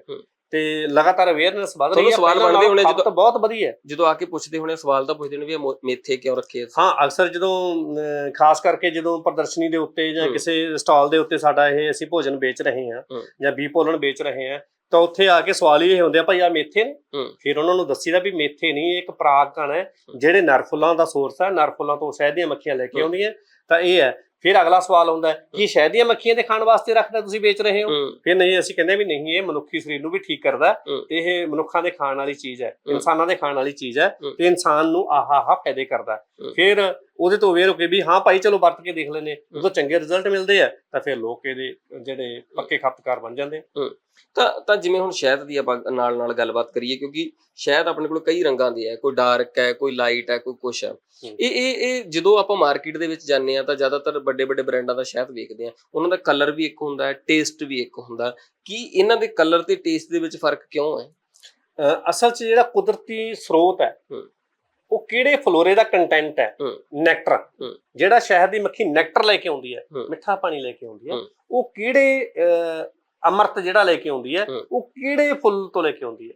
ਤੇ ਲਗਾਤਾਰ ਅਵੇਅਰਨੈਸ ਵੱਧ ਰਹੀ ਹੈ ਸਵਾਲ ਬਣਦੇ ਹੋਣੇ ਜਦੋਂ- ਬਹੁਤ ਵਧੀਆ ਜਦੋਂ ਆ ਕੇ ਪੁੱਛਦੇ ਹੋਣੇ ਸਵਾਲ ਤਾਂ ਪੁੱਛਦੇ ਨੇ ਵੀ ਮੇਥੇ ਕਿਉਂ ਰੱਖੇ? ਹਾਂ ਅਕਸਰ ਜਦੋਂ ਖਾਸ ਕਰਕੇ ਜਦੋਂ ਪ੍ਰਦਰਸ਼ਨੀ ਦੇ ਉੱਤੇ ਜਾਂ। ਕਿਸੇ ਸਟਾਲ ਦੇ ਉੱਤੇ ਸਾਡਾ ਇਹ ਅਸੀਂ ਭੋਜਨ ਵੇਚ ਰਹੇ ਹਾਂ ਹੂੰ। ਜਾਂ ਬੀ ਪੋਲਣ ਵੇਚ ਰਹੇ ਹਾਂ ਤਾਂ ਉੱਥੇ ਆ ਕੇ ਸਵਾਲ ਹੀ ਇਹ ਹੁੰਦੇ ਆ ਭਾਈ ਆ ਮੇਥੇ ਨੇ। ਫਿਰ ਉਹਨਾਂ ਨੂੰ ਦੱਸੀਦਾ ਵੀ ਮੇਥੇ ਨਹੀਂ ਇਹ ਇੱਕ ਪਰਾਗ ਕਣ ਹੈ ਜਿਹੜੇ ਨਰ ਫੁੱਲਾਂ ਦਾ ਸੋਰਸ ਹੈ ਨਰ ਫੁੱਲਾਂ ਤੋਂ ਸ਼ਹਿਦ ਦੀਆਂ ਮੱਖੀਆਂ ਲੈ ਕੇ। ਆਉਂਦੀਆਂ ਤਾਂ ਇਹ ਹੈ ਫਿਰ ਅਗਲਾ ਸਵਾਲ ਆਉਂਦਾ ਹੈ ਕਿ ਸ਼ਹਿਦ ਦੀਆਂ ਮੱਖੀਆਂ ਦੇ ਖਾਣ ਵਾਸਤੇ ਰੱਖਦਾ ਤੁਸੀਂ ਵੇਚ ਰਹੇ ਹੋ ਫਿਰ ਨਹੀਂ ਅਸੀਂ ਕਹਿੰਦੇ ਵੀ ਨਹੀਂ ਇਹ ਮਨੁੱਖੀ ਸਰੀਰ ਨੂੰ ਵੀ ਠੀਕ ਕਰਦਾ। ਤੇ ਇਹ ਮਨੁੱਖਾਂ ਦੇ ਖਾਣ ਵਾਲੀ ਚੀਜ਼ ਹੈ। ਇਨਸਾਨਾਂ ਦੇ ਖਾਣ ਵਾਲੀ ਚੀਜ਼ ਹੈ। ਤੇ ਇਨਸਾਨ ਨੂੰ ਆਹ ਆਹ ਫਾਇਦੇ ਕਰਦਾ। ਫਿਰ ਉਹਦੇ ਤੋਂ ਅਵੇਅਰ ਹੋ ਕੇ ਵੀ ਹਾਂ ਭਾਈ ਚਲੋ ਵਰਤ ਕੇ ਦੇਖ ਲੈਨੇ ਉਦੋਂ ਚੰਗੇ ਰਿਜ਼ਲਟ ਮਿਲਦੇ ਆ ਤਾਂ ਫਿਰ ਲੋਕ ਇਹਦੇ ਜਿਹੜੇ ਪੱਕੇ ਖਪਤਕਾਰ ਬਣ ਜਾਂਦੇ। ਤਾਂ ਤਾਂ ਜਿਵੇਂ ਹੁਣ ਸ਼ਹਿਦ ਦੀ ਆਪਾਂ ਨਾਲ ਨਾਲ ਗੱਲਬਾਤ ਕਰੀਏ ਕਿਉਂਕਿ ਸ਼ਹਿਦ ਆਪਣੇ ਕੋਲ ਕਈ ਰੰਗਾਂ ਦੀ ਹੈ ਕੋਈ ਡਾਰਕ ਹੈ ਕੋਈ ਲਾਈਟ ਹੈ ਕੋਈ ਕੁਛ ਹੈ। ਇਹ ਇਹ ਇਹ ਜਦੋਂ ਆਪਾਂ ਮਾਰਕੀਟ ਦੇ ਵਿੱਚ ਜਾਂਦੇ ਆ ਤਾਂ ਜ਼ਿਆਦਾਤਰ ਵੱਡੇ ਵੱਡੇ ਬ੍ਰਾਂਡਾਂ ਦਾ ਸ਼ਹਿਦ ਵੇਖਦੇ ਆ ਉਹਨਾਂ ਦਾ ਕਲਰ ਵੀ ਇੱਕ ਹੁੰਦਾ ਹੈ ਟੇਸਟ ਵੀ ਇੱਕ ਹੁੰਦਾ ਕੀ ਇਹਨਾਂ ਦੇ ਕਲਰ ਤੇ ਟੇਸਟ ਦੇ ਵਿੱਚ ਫ਼ਰਕ ਕਿਉਂ ਹੈ? ਅਸਲ 'ਚ ਜਿਹੜਾ ਕੁਦਰਤੀ ਸਰੋਤ ਹੂੰ। ਉਹ ਕਿਹੜੇ ਫਲੋਰੇ ਦਾ ਕੰਟੈਂਟ ਹੈ। ਨੈਕਟਰ। ਜਿਹੜਾ ਸ਼ਹਿਦ ਦੀ ਮੱਖੀ ਨੈਕਟਰ ਲੈ ਕੇ ਆਉਂਦੀ ਹੈ। ਮਿੱਠਾ ਪਾਣੀ ਲੈ ਕੇ ਆਉਂਦੀ ਹੈ। ਉਹ ਕਿਹੜੇ ਅੰਮ੍ਰਿਤ ਜਿਹੜਾ ਲੈ ਕੇ ਆਉਂਦੀ ਹੈ। ਉਹ ਕਿਹੜੇ ਫੁੱਲ ਤੋਂ ਲੈ ਕੇ ਆਉਂਦੀ ਹੂੰ।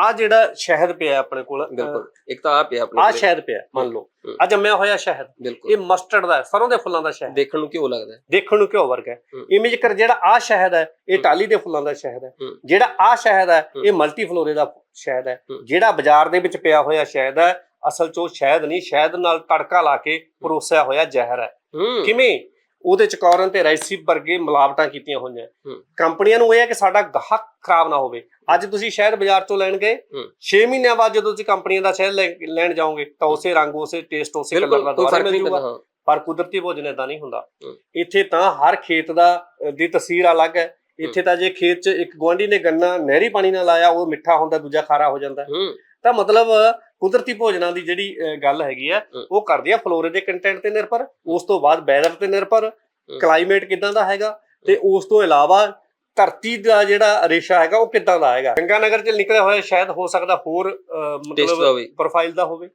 ਆ ਜਿਹੜਾ ਸ਼ਹਿਦ ਪਿਆ ਆਪਣੇ ਕੋਲ ਬਿਲਕੁਲ। ਇੱਕ ਤਾਂ ਆ ਪਿਆ ਆਪਣੇ ਆ ਕੋਲੇ। ਸ਼ਹਿਦ ਪਿਆ ਮੰਨ ਲਓ। ਹੂੰ। ਆ ਜੰਮਿਆ ਹੋਇਆ ਸ਼ਹਿਦ। ਬਿਲਕੁਲ। ਇਹ ਮਸਟਰਡ ਦਾ ਹੈ, ਸਰੋਂ ਦੇ ਫੁੱਲਾਂ ਦਾ ਸ਼ਹਿਦ। ਦੇਖਣ ਨੂੰ ਕਿਉਂ ਲੱਗਦਾ ਹੈ। ਦੇਖਣ ਨੂੰ ਘਿਓ ਵਰਗਾ ਹੈ। ਹੂੰ। ਇਮੇਜ ਕਰ ਜਿਹੜਾ ਆ ਸ਼ਹਿਦ ਹੈ ਇਹ ਹੂੰ। ਟਾਲੀ ਦੇ ਫੁੱਲਾਂ ਦਾ ਸ਼ਹਿਦ ਹੈ। ਹੂੰ। ਜਿਹੜਾ ਆ ਸ਼ਹਿਦ ਹੈ। ਇਹ ਮਲਟੀ ਫਲੋਰੇ ਦਾ ਸ਼ਹਿਦ ਹੈ। ਹੂੰ। ਜਿਹੜਾ ਬਾਜ਼ਾਰ ਦੇ ਵਿੱਚ ਪਿਆ ਹੋਇਆ ਸ਼ਹਿਦ ਹੈ ਅਸਲ 'ਚ ਉਹ ਸ਼ਹਿਦ ਨਹੀਂ ਸ਼ਹਿਦ ਨਾਲ ਤੜਕਾ ਲਾ ਕੇ ਪਰੋਸਿਆ ਹੋਇਆ ਜ਼ਹਿਰ ਹੈ। ਹੂੰ। ਕਿਵੇਂ? ਉਹਦੇ ਚ ਕੌਰਨ ਤੇ ਰਾਈਸੀ ਵਰਗੇ ਮਿਲਾਵਟਾਂ ਕੀਤੀਆਂ ਹੋਈਆਂ। ਕੰਪਨੀਆਂ ਨੂੰ ਇਹ ਹੈ ਕਿ ਸਾਡਾ ਗਾਹਕ ਖਰਾਬ ਨਾ ਹੋਵੇ। ਅੱਜ ਤੁਸੀਂ ਸ਼ਹਿਦ ਬਾਜ਼ਾਰ ਚੋਂ ਲੈਣ ਗਏ ਹੂੰ। 6 ਮਹੀਨਿਆਂ ਬਾਅਦ ਜਦੋਂ ਤੁਸੀਂ ਕੰਪਨੀਆਂ ਦਾ ਸ਼ਹਿਦ ਲੈਣ ਜਾਓਗੇ ਤਾਂ ਉਸੇ ਰੰਗ ਉਸੇ ਟੇਸਟ ਉਸੇ ਕਲਰ ਦਾ ਦੁਬਾਰਾ ਮਿਲ ਜੂਗਾ। ਪਰ ਕੁਦਰਤੀ ਭੋਜਨ ਇਦਾਂ ਨਹੀਂ ਹੁੰਦਾ। ਇੱਥੇ ਤਾਂ ਹਰ ਖੇਤ ਦਾ ਦੀ ਤਸਵੀਰ ਅਲੱਗ ਹੈ। ਇੱਥੇ ਤਾਂ ਜੇ ਖੇਤ 'ਚ ਇੱਕ ਗੁਆਂਢੀ ਨੇ ਗੰਨਾ ਨਹਿਰੀ ਪਾਣੀ ਨਾਲ ਲਾਇਆ ਉਹ ਮਿੱਠਾ ਹੁੰਦਾ ਦੂਜਾ ਖਾਰਾ ਹੋ ਜਾਂਦਾ। ਤਾਂ ਮਤਲਬ ਕੁਦਰਤੀ ਭੋਜਨਾਂ ਦੀ ਜਿਹੜੀ ਗੱਲ ਹੈਗੀ ਆ। ਉਹ ਕਰਦੀ ਆ ਫਲੋਰੇ ਦੇ ਕੰਟੈਂਟ ਤੇ ਨਿਰਭਰ ਉਸ ਤੋਂ ਬਾਅਦ ਵੈਦਰ ਤੇ ਨਿਰਭਰ ਕਲਾਈਮੇਟ ਕਿਦਾਂ ਦਾ ਹੈਗਾ ਤੇ ਉਸ ਤੋਂ ਇਲਾਵਾ ਧਰਤੀ ਦਾ ਜਿਹੜਾ ਰੇਸ਼ਾ ਹੈਗਾ ਉਹ ਕਿਦਾਂ ਦਾ ਹੈਗਾ। ਗੰਗਾ ਨਗਰ 'ਚ ਨਿਕਲਿਆ ਹੋਇਆ ਸ਼ਾਇਦ ਹੋ ਸਕਦਾ ਹੋਰ ਮਤਲਬ ਪ੍ਰੋਫਾਈਲ ਦਾ ਹੋਵੇ।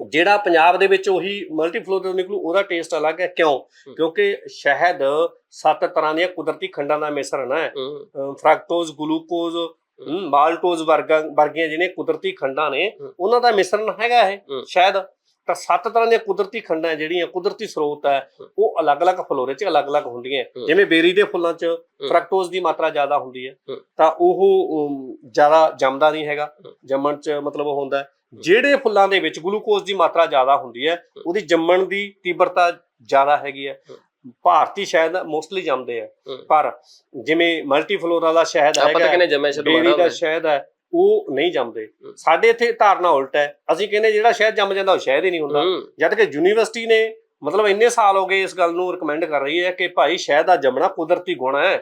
ਜਿਹੜਾ ਪੰਜਾਬ ਦੇ ਵਿੱਚ ਉਹੀ ਮਲਟੀ ਫਲੋਰ ਤੋਂ ਨਿਕਲੂ ਉਹਦਾ ਟੇਸਟ ਅਲੱਗ ਹੈ। ਕਿਉਂ। ਕਿਉਂਕਿ ਸ਼ਹਿਦ ਸੱਤ ਤਰ੍ਹਾਂ ਦੀਆਂ ਕੁਦਰਤੀ ਖੰਡਾਂ ਦਾ ਮਿਸ਼ਰਣ ਹੂੰ। ਫਰਕਟੋਜ਼ ਗਲੂਕੋਜ਼ ਮਾਲਟੋਜ਼ ਵਰਗਾ ਵਰਗੀਆਂ ਜਿਹੜੀਆਂ ਕੁਦਰਤੀ ਖੰਡਾਂ ਨੇ। ਉਹਨਾਂ ਦਾ ਮਿਸ਼ਰਣ ਹੈਗਾ ਇਹ। ਸ਼ਾਇਦ ਤਾਂ ਸੱਤ ਤਰ੍ਹਾਂ ਦੀਆਂ ਕੁਦਰਤੀ ਖੰਡਾਂ ਜਿਹੜੀਆਂ ਕੁਦਰਤੀ ਸਰੋਤ ਹੈ। ਉਹ ਅਲੱਗ-ਅਲੱਗ ਫਲੋਰੇ 'ਚ ਅਲੱਗ-ਅਲੱਗ ਹੁੰਦੀਆਂ। ਜਿਵੇਂ ਬੇਰੀ ਦੇ ਫੁੱਲਾਂ 'ਚ ਫਰਕਟੋਜ਼ ਦੀ ਮਾਤਰਾ ਜ਼ਿਆਦਾ ਹੁੰਦੀ ਹੈ। ਤਾਂ ਉਹ ਜ਼ਿਆਦਾ ਜੰਮਦਾ ਨਹੀਂ ਹੈਗਾ। ਜੰਮਣ 'ਚ ਮਤਲਬ ਉਹ ਹੁੰਦਾ। ਜਿਹੜੇ ਫੁੱਲਾਂ ਦੇ ਵਿੱਚ ਗਲੂਕੋਜ਼ ਦੀ ਮਾਤਰਾ ਜ਼ਿਆਦਾ ਹੁੰਦੀ ਹੈ ਉਹਦੀ ਜੰਮਣ ਦੀ ਤੀਬਰਤਾ ਜ਼ਿਆਦਾ ਹੈਗੀ ਹੂੰ। ਭਾਰਤੀ ਸ਼ਹਿਦ ਮੋਸਟਲੀ ਜੰਮਦੇ ਆ। ਪਰ ਜਿਵੇਂ ਮਲਟੀਫਲੋਰਾ ਦਾ ਸ਼ਹਿਦ ਆਪਾਂ ਤਾਂ ਹੈਗਾ ਕਹਿੰਦੇ ਜਮੈਸ਼ ਬੇਰੀ ਦਵਾਣਾ ਦਾ ਸ਼ਹਿਦ ਹੈ ਉਹ ਨਹੀਂ ਜੰਮਦੇ। ਸਾਡੇ ਇੱਥੇ ਧਾਰਨਾ ਉਲਟ ਹੈ। ਅਸੀਂ ਕਹਿੰਦੇ ਜਿਹੜਾ ਸ਼ਹਿਦ ਜੰਮ ਜਾਂਦਾ ਉਹ ਸ਼ਹਿਦ ਹੀ ਨਹੀਂ ਹੁੰਦਾ। ਜਦ ਕਿ ਯੂਨੀਵਰਸਿਟੀ ਨੇ ਮਤਲਬ ਇੰਨੇ ਸਾਲ ਹੋ ਗਏ ਇਸ ਗੱਲ ਨੂੰ ਰეკਮੈਂਡ ਕਰ ਰਹੀ ਹੈ ਕਿ ਭਾਈ ਸ਼ਹਿਦ ਦਾ ਜੰਮਣਾ ਕੁਦਰਤੀ ਗੁਣ ਹੈ।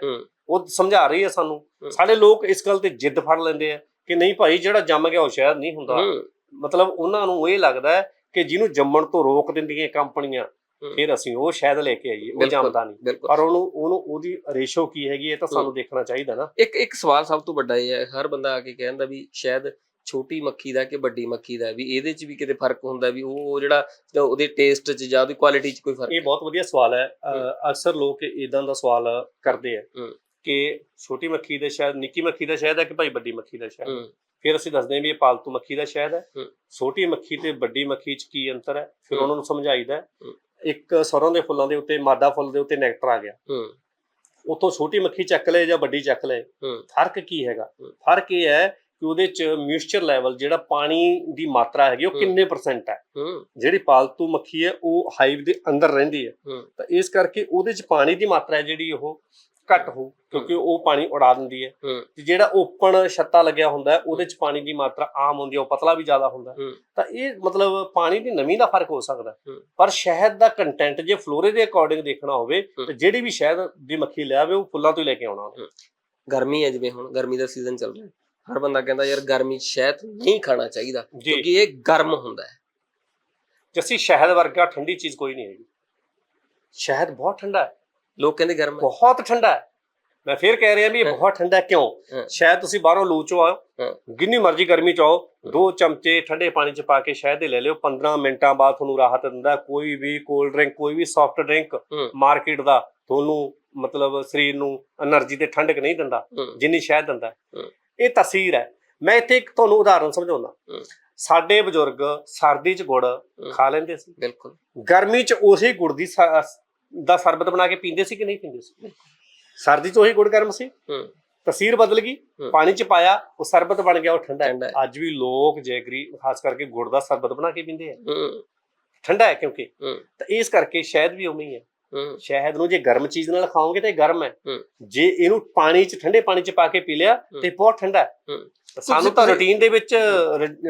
ਉਹ ਸਮਝਾ ਰਹੀ ਹੈ ਸਾਨੂੰ। ਸਾਡੇ ਲੋਕ ਇਸ ਗੱਲ ਤੇ ਜਿੱਦ ਫੜ ਲੈਂਦੇ ਆ ਕਿ ਨਹੀਂ ਭਾਈ ਜਿਹੜਾ ਜੰਮ ਗਿਆ ਉਹ ਸ਼ਹਿਦ ਨਹੀਂ ਹੁੰਦਾ। ਮਤਲਬ ਉਹਨਾਂ ਨੂੰ ਇਹ ਲੱਗਦਾ ਕਿ ਜਿਹਨੂੰ ਜੰਮਣ ਤੋਂ ਰੋਕ ਦਿੰਦੀਆਂ ਕੰਪਨੀਆਂ। ਫਿਰ ਅਸੀਂ ਉਹ ਸ਼ਹਿਦ ਲੈ ਕੇ ਆਈਏ ਉਹ। ਜੰਮਦਾ ਨਹੀਂ। ਪਰ ਉਹਨੂੰ ਉਹਨੂੰ ਉਹਦੀ ਰੇਸ਼ੋ ਕੀ ਹੈਗੀ ਇਹ ਤਾਂ ਸਾਨੂੰ ਦੇਖਣਾ ਚਾਹੀਦਾ ਨਾ। ਇੱਕ ਇੱਕ ਸਵਾਲ ਸਭ ਤੋਂ ਵੱਡਾ ਇਹ ਹੈ ਹਰ ਬੰਦਾ ਆ ਕੇ ਕਹਿੰਦਾ ਵੀ ਸ਼ਾਇਦ ਛੋਟੀ ਮੱਖੀ ਦਾ ਕਿ ਵੱਡੀ ਮੱਖੀ ਦਾ ਵੀ ਇਹਦੇ 'ਚ ਵੀ ਕਿਤੇ ਫ਼ਰਕ ਹੁੰਦਾ ਵੀ ਉਹ ਜਿਹੜਾ ਉਹਦੇ ਟੇਸਟ 'ਚ ਜਾਂ ਉਹਦੀ ਕੁਆਲਿਟੀ 'ਚ ਕੋਈ ਫ਼ਰਕ ਇਹ ਬਹੁਤ ਵਧੀਆ ਸਵਾਲ ਹੈ। ਅਕਸਰ ਲੋਕ ਇਦਾਂ ਦਾ ਸਵਾਲ ਕਰਦੇ ਆ। ਕਿ ਛੋਟੀ ਮੱਖੀ ਦਾ ਸ਼ਹਿਦ ਨਿੱਕੀ ਮੱਖੀ ਦਾ ਸ਼ਹਿਦ ਹੈ ਕਿ ਭਾਈ ਵੱਡੀ ਮੱਖੀ ਦਾ ਸ਼ਹਿਦ ਹੂੰ। ਫਿਰ ਅਸੀਂ ਦੱਸਦੇ ਹਾਂ ਵੀ ਇਹ ਪਾਲਤੂ ਮੱਖੀ ਦਾ ਸ਼ਹਿਦ ਹੈ। ਛੋਟੀ ਮੱਖੀ ਤੇ ਵੱਡੀ ਮੱਖੀ 'ਚ ਕੀ ਅੰਤਰ ਹੈ? ਫਿਰ। ਉਹਨਾਂ ਨੂੰ ਸਮਝਾਈਦਾ। ਇੱਕ ਸਰੋਂ ਦੇ ਫੁੱਲਾਂ ਦੇ ਉੱਤੇ ਮਾਦਾ ਫੁੱਲ ਦੇ ਉੱਤੇ ਨੈਕਟਰ ਆ ਗਿਆ। ਹੂੰ। ਉੱਥੋਂ ਛੋਟੀ ਮੱਖੀ ਚੱਕ ਲਏ ਜਾਂ ਵੱਡੀ ਚੱਕ ਲਏ। ਹੂੰ। ਫ਼ਰਕ ਕੀ ਹੈਗਾ। ਫ਼ਰਕ ਇਹ ਹੈ ਕਿ ਉਹਦੇ 'ਚ ਮੋਇਸਚਰ ਲੈਵਲ ਜਿਹੜਾ ਪਾਣੀ ਦੀ ਮਾਤਰਾ ਹੈਗੀ ਉਹ। ਕਿੰਨੇ ਪਰਸੈਂਟ ਹੈ। ਹੂੰ। ਜਿਹੜੀ ਪਾਲਤੂ ਮੱਖੀ ਹੈ ਉਹ ਹਾਈਵ ਦੇ ਅੰਦਰ ਰਹਿੰਦੀ ਹੈ। ਹੂੰ। ਤਾਂ ਇਸ ਕਰਕੇ ਉਹਦੇ 'ਚ ਪਾਣੀ ਦੀ ਮਾਤਰਾ ਹੈ ਜਿਹੜੀ ਉਹ। ਘੱਟ ਹੋ ਕਿਉਂਕਿ ਉਹ ਪਾਣੀ ਉਡਾ ਦਿੰਦੀ ਹੈ। ਤੇ ਜਿਹੜਾ ਓਪਨ ਛੱਤਾ ਲੱਗਿਆ ਹੁੰਦਾ ਉਹਦੇ 'ਚ ਪਾਣੀ ਦੀ ਮਾਤਰਾ ਆਮ ਹੁੰਦੀ ਹੈ ਉਹ ਪਤਲਾ ਵੀ ਜ਼ਿਆਦਾ ਹੁੰਦਾ ਤਾਂ ਇਹ ਮਤਲਬ ਪਾਣੀ ਦੀ ਨਮੀ ਦਾ ਫ਼ਰਕ ਹੋ ਸਕਦਾ। ਪਰ ਸ਼ਹਿਦ ਦਾ ਕੰਟੈਂਟ ਜੇ ਫਲੋਰੇ ਦੇ ਅਕੋਰਡਿੰਗ ਦੇਖਣਾ ਹੋਵੇ। ਤੇ ਜਿਹੜੀ ਵੀ ਸ਼ਹਿਦ ਦੀ ਮੱਖੀ ਲਿਆਵੇ ਉਹ ਫੁੱਲਾਂ ਤੋਂ ਹੀ ਲੈ ਕੇ ਆਉਣਾ। ਗਰਮੀ ਹੈ ਜਿਵੇਂ ਹੁਣ ਗਰਮੀ ਦਾ ਸੀਜ਼ਨ ਚੱਲ ਰਿਹਾ ਹਰ ਬੰਦਾ ਕਹਿੰਦਾ ਯਾਰ ਗਰਮੀ ਸ਼ਹਿਦ ਨਹੀਂ ਖਾਣਾ ਚਾਹੀਦਾ ਕਿਉਂਕਿ ਇਹ ਗਰਮ ਹੁੰਦਾ ਹੈ। ਜੱਸੀ ਸ਼ਹਿਦ ਵਰਗਾ ਠੰਡੀ ਚੀਜ਼ ਕੋਈ ਨਹੀਂ ਹੈਗੀ। ਸ਼ਹਿਦ ਬਹੁਤ ਠੰਡਾ ਹੈ। ਲੋਕ ਕਹਿੰਦੇ ਗਰਮ ਬਹੁਤ ਠੰਡਾ ਮੈਂ ਫੇਰ ਕਹਿ ਰਿਹਾ ਵੀ ਇਹ ਬਹੁਤ ਠੰਡਾ ਕਿਉਂ? ਸ਼ਾਇਦ ਤੁਸੀਂ ਬਾਹਰੋਂ ਲੂ ਚੋਂ ਆਓ। ਜਿੰਨੀ ਮਰਜ਼ੀ ਗਰਮੀ ਚ ਦੋ ਚਮਚੇ ਠੰਡੇ ਪਾਣੀ ਚ ਪਾ ਕੇ ਸ਼ਾਇਦ ਦੇ ਲੈ ਲਿਓ। 15 ਮਿੰਟਾਂ ਬਾਅਦ ਤੁਹਾਨੂੰ ਰਾਹਤ ਦਿੰਦਾ ਕੋਈ ਵੀ ਕੋਲਡ ਡਰਿੰਕ ਕੋਈ ਵੀ ਸੌਫਟ ਡਰਿੰਕ ਮਾਰਕੀਟ ਦਾ ਤੁਹਾਨੂੰ ਮਤਲਬ ਸਰੀਰ ਨੂੰ એનર્ਜੀ ਤੇ ਠੰਡਕ ਨਹੀਂ ਦਿੰਦਾ ਜਿੰਨੀ ਸ਼ਹਿਦ ਦਿੰਦਾ ਇਹ ਤਸਵੀਰ ਹੈ। ਮੈਂ ਇੱਥੇ ਇੱਕ ਤੁਹਾਨੂੰ ਉਦਾਹਰਨ ਸਮਝਾਉਣਾ ਸਾਡੇ ਬਜ਼ੁਰਗ ਸਰਦੀ ਚ ਗੁੜ ਖਾ ਲੈਂਦੇ ਸੀ। ਬਿਲਕੁਲ। ਗਰਮੀ ਚ ਉਸੇ ਗੁੜ ਦੀ ਦਾ ਸ਼ਰਬਤ ਬਣਾ ਕੇ ਪੀਂਦੇ ਸੀ ਕਿ ਨਹੀਂ ਪੀਂਦੇ ਸੀ? ਸਰਦੀ ਚ ਉਹੀ ਗੁੜ ਗਰਮ ਸੀ। ਹੂੰ। ਤਸੀਰ ਬਦਲ ਗਈ। ਪਾਣੀ ਚ ਪਾਇਆ ਉਹ ਸ਼ਰਬਤ ਬਣ ਗਿਆ ਉਹ ਠੰਡਾ ਹੈ। ਅੱਜ ਵੀ ਲੋਕ ਜੈਗਰੀ ਖਾਸ ਕਰਕੇ ਗੁੜ ਦਾ ਸ਼ਰਬਤ ਬਣਾ ਕੇ ਪੀਂਦੇ ਆ। ਹੂੰ। ਠੰਡਾ ਹੈ ਕਿਉਂਕਿ? ਤਾਂ ਇਸ ਕਰਕੇ ਸ਼ਹਿਦ ਵੀ ਉਵੇਂ ਹੂੰ। ਸ਼ਹਿਦ ਨੂੰ ਜੇ ਗਰਮ ਚੀਜ਼ ਨਾਲ ਖਾਓਗੇ ਤੇ ਗਰਮ ਹੈ। ਜੇ ਇਹਨੂੰ ਪਾਣੀ ਚ ਠੰਡੇ ਪਾਣੀ ਚ ਪਾ ਕੇ ਪੀ ਲਿਆ। ਤੇ ਬਹੁਤ ਠੰਡਾ ਹੈ। ਸਾਨੂੰ ਤਾਂ ਰੁਟੀਨ ਦੇ ਵਿੱਚ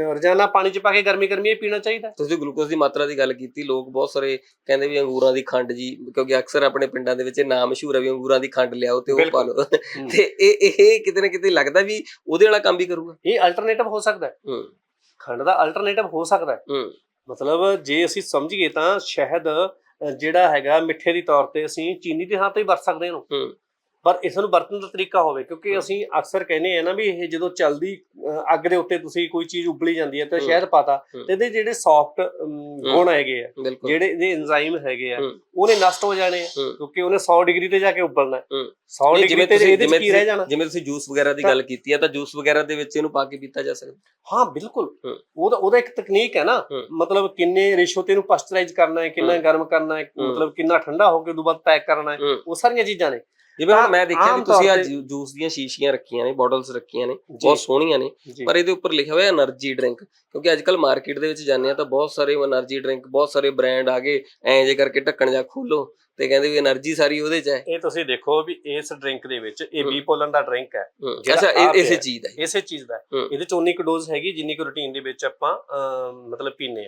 ਰੋਜ਼ਾਨਾ ਪਾਣੀ ਚ ਪਾ ਕੇ ਗਰਮੀ ਗਰਮੀ ਇਹ ਪੀਣਾ ਚਾਹੀਦਾ ਤੁਸੀਂ ਗਲੂਕੋਜ਼ ਦੀ ਮਾਤਰਾ ਦੀ ਗੱਲ ਕੀਤੀ ਲੋਕ ਬਹੁਤ ਸਾਰੇ ਕਹਿੰਦੇ ਵੀ ਅੰਗੂਰਾਂ ਦੀ ਖੰਡ ਜੀ ਕਿਉਂਕਿ ਅਕਸਰ ਆਪਣੇ ਪਿੰਡਾਂ ਦੇ ਵਿੱਚ ਇਹ ਨਾਮ ਮਸ਼ਹੂਰ ਹੈ ਵੀ ਅੰਗੂਰਾਂ ਦੀ ਖੰਡ ਲਿਆਓ ਤੇ ਉਹ ਪਾ। ਲਓ। ਤੇ ਇਹ ਇਹ ਕਿਤੇ ਨਾ ਕਿਤੇ ਲੱਗਦਾ ਵੀ ਉਹਦੇ ਵਾਲਾ ਕੰਮ ਵੀ ਕਰੂਗਾ। ਇਹ ਅਲਟਰਨੇਟਿਵ ਹੋ ਸਕਦਾ ਹੈ। ਖੰਡ ਦਾ ਅਲਟਰਨੇਟਿਵ ਹੋ ਸਕਦਾ ਹੈ। ਮਤਲਬ ਜੇ ਅਸੀਂ ਸਮਝੀਏ ਤਾਂ ਸ਼ਹਿਦ ਜਿਹੜਾ ਹੈਗਾ ਮਿੱਠੇ ਦੀ ਤੌਰ ਤੇ ਅਸੀਂ ਚੀਨੀ ਦੀ ਥਾਂ ਤੇ ਹੀ ਵਰਤ ਸਕਦੇ ਹਾਂ ਇਹਨੂੰ। ਪਰ ਇਸ ਨੂੰ ਵਰਤਣ ਦਾ ਤਰੀਕਾ ਹੋਵੇ ਕਿਉਂਕਿ। ਅਸੀਂ ਅਕਸਰ ਕਹਿੰਦੇ ਆ ਨਾ ਵੀ ਇਹ ਜਦੋਂ ਚਲਦੀ ਅੱਗ ਦੇ ਉੱਤੇ ਤੁਸੀਂ ਕੋਈ ਚੀਜ਼ ਉਬਲੀ ਜਾਂਦੀ ਹੈ ਤੇ। ਸ਼ਹਿਦ ਪਾਤਾ। ਤੇ ਇਹਦੇ ਜਿਹੜੇ ਸੌਫਟ ਗੁਣ ਹੈਗੇ ਆ ਜਿਹੜੇ ਇਹਦੇ ਐਂਜ਼ਾਈਮ ਹੈਗੇ ਆ। ਉਹਨੇ ਨਸ਼ਟ ਹੋ ਜਾਣੇ ਆ ਕਿਉਂਕਿ ਉਹਨੇ 100 ਡਿਗਰੀ ਤੇ ਜਾ ਕੇ ਉਬਲਣਾ ਹੈ ਹਮ। 100 ਨਹੀਂ, ਡਿਗਰੀ ਤੇ ਇਹਦੇ ਕੀ ਰਹਿ ਜਾਣਾ ਜਿਵੇਂ ਤੁਸੀਂ ਜੂਸ ਵਗੈਰਾ ਦੀ ਗੱਲ ਕੀਤੀ ਹੈ ਤਾਂ ਜੂਸ ਵਗੈਰਾ ਦੇ ਵਿੱਚ ਇਹਨੂੰ ਪਾ ਕੇ ਪੀਤਾ ਜਾ ਸਕਦਾ ਹਾਂ ਬਿਲਕੁਲ। ਉਹਦਾ ਉਹਦਾ ਇੱਕ ਤਕਨੀਕ ਹੈ ਨਾ। ਮਤਲਬ ਕਿੰਨੇ ਰੇਸ਼ੋ ਤੇ ਇਹਨੂੰ ਪਾਸਚਰਾਈਜ਼ ਕਰਨਾ ਹੈ ਕਿੰਨਾ। ਗਰਮ ਕਰਨਾ ਹੈ। ਮਤਲਬ ਕਿੰਨਾ ਠੰਡਾ ਹੋ ਕੇ ਉਦੋਂ ਬਾਅਦ ਪੈਕ ਕਰਨਾ ਹੂੰ ਉਹ ਸਾਰੀਆਂ ਚੀਜ਼ਾਂ ਨੇ ਜਿਵੇਂ ਹੁਣ ਮੈਂ ਦੇਖਿਆ ਵੀ ਤੁਸੀਂ ਆ ਜੂਸ ਦੀਆਂ ਸ਼ੀਸ਼ੀਆਂ ਰੱਖੀਆਂ ਨੇ ਬੋਟਲਸ ਰੱਖੀਆਂ ਨੇ ਬਹੁਤ ਸੋਹਣੀਆਂ ਨੇ ਪਰ ਇਹਦੇ ਉੱਪਰ ਲਿਖਿਆ ਹੋਇਆ એનર્ਜੀ ਡਰਿੰਕ ਕਿਉਂਕਿ ਅੱਜ ਕੱਲ ਮਾਰਕੀਟ ਦੇ ਵਿੱਚ ਜਾਂਦੇ ਆ ਤਾਂ ਬਹੁਤ ਸਾਰੇ એનર્ਜੀ ਡਰਿੰਕ ਬਹੁਤ ਸਾਰੇ ਬ੍ਰਾਂਡ ਆ ਗਏ ਐਂ ਜੇ ਕਰਕੇ ਢੱਕਣ ਜਾਂ ਖੋਲੋ ਤੇ ਕਹਿੰਦੇ ਵੀ એનર્ਜੀ ਸਾਰੀ ਉਹਦੇ ਚ ਹੈ। ਇਹ ਤੁਸੀਂ ਦੇਖੋ ਵੀ ਇਸ ਡਰਿੰਕ ਦੇ ਵਿੱਚ ਇਹ ਬੀ ਪੋਲਨ ਦਾ ਡਰਿੰਕ ਹੈ। ਅੱਛਾ ਇਹ ਇਸੇ ਚੀਜ਼ ਦਾ ਇਸੇ ਚੀਜ਼ ਦਾ ਇਹਦੇ ਚ ਉਨੀ ਕੁ ਡੋਜ਼ ਹੈਗੀ ਜਿੰਨੀ ਕੁ ਰੂਟੀਨ ਦੇ ਵਿੱਚ ਆਪਾਂ ਮਤਲਬ ਪੀਨੇ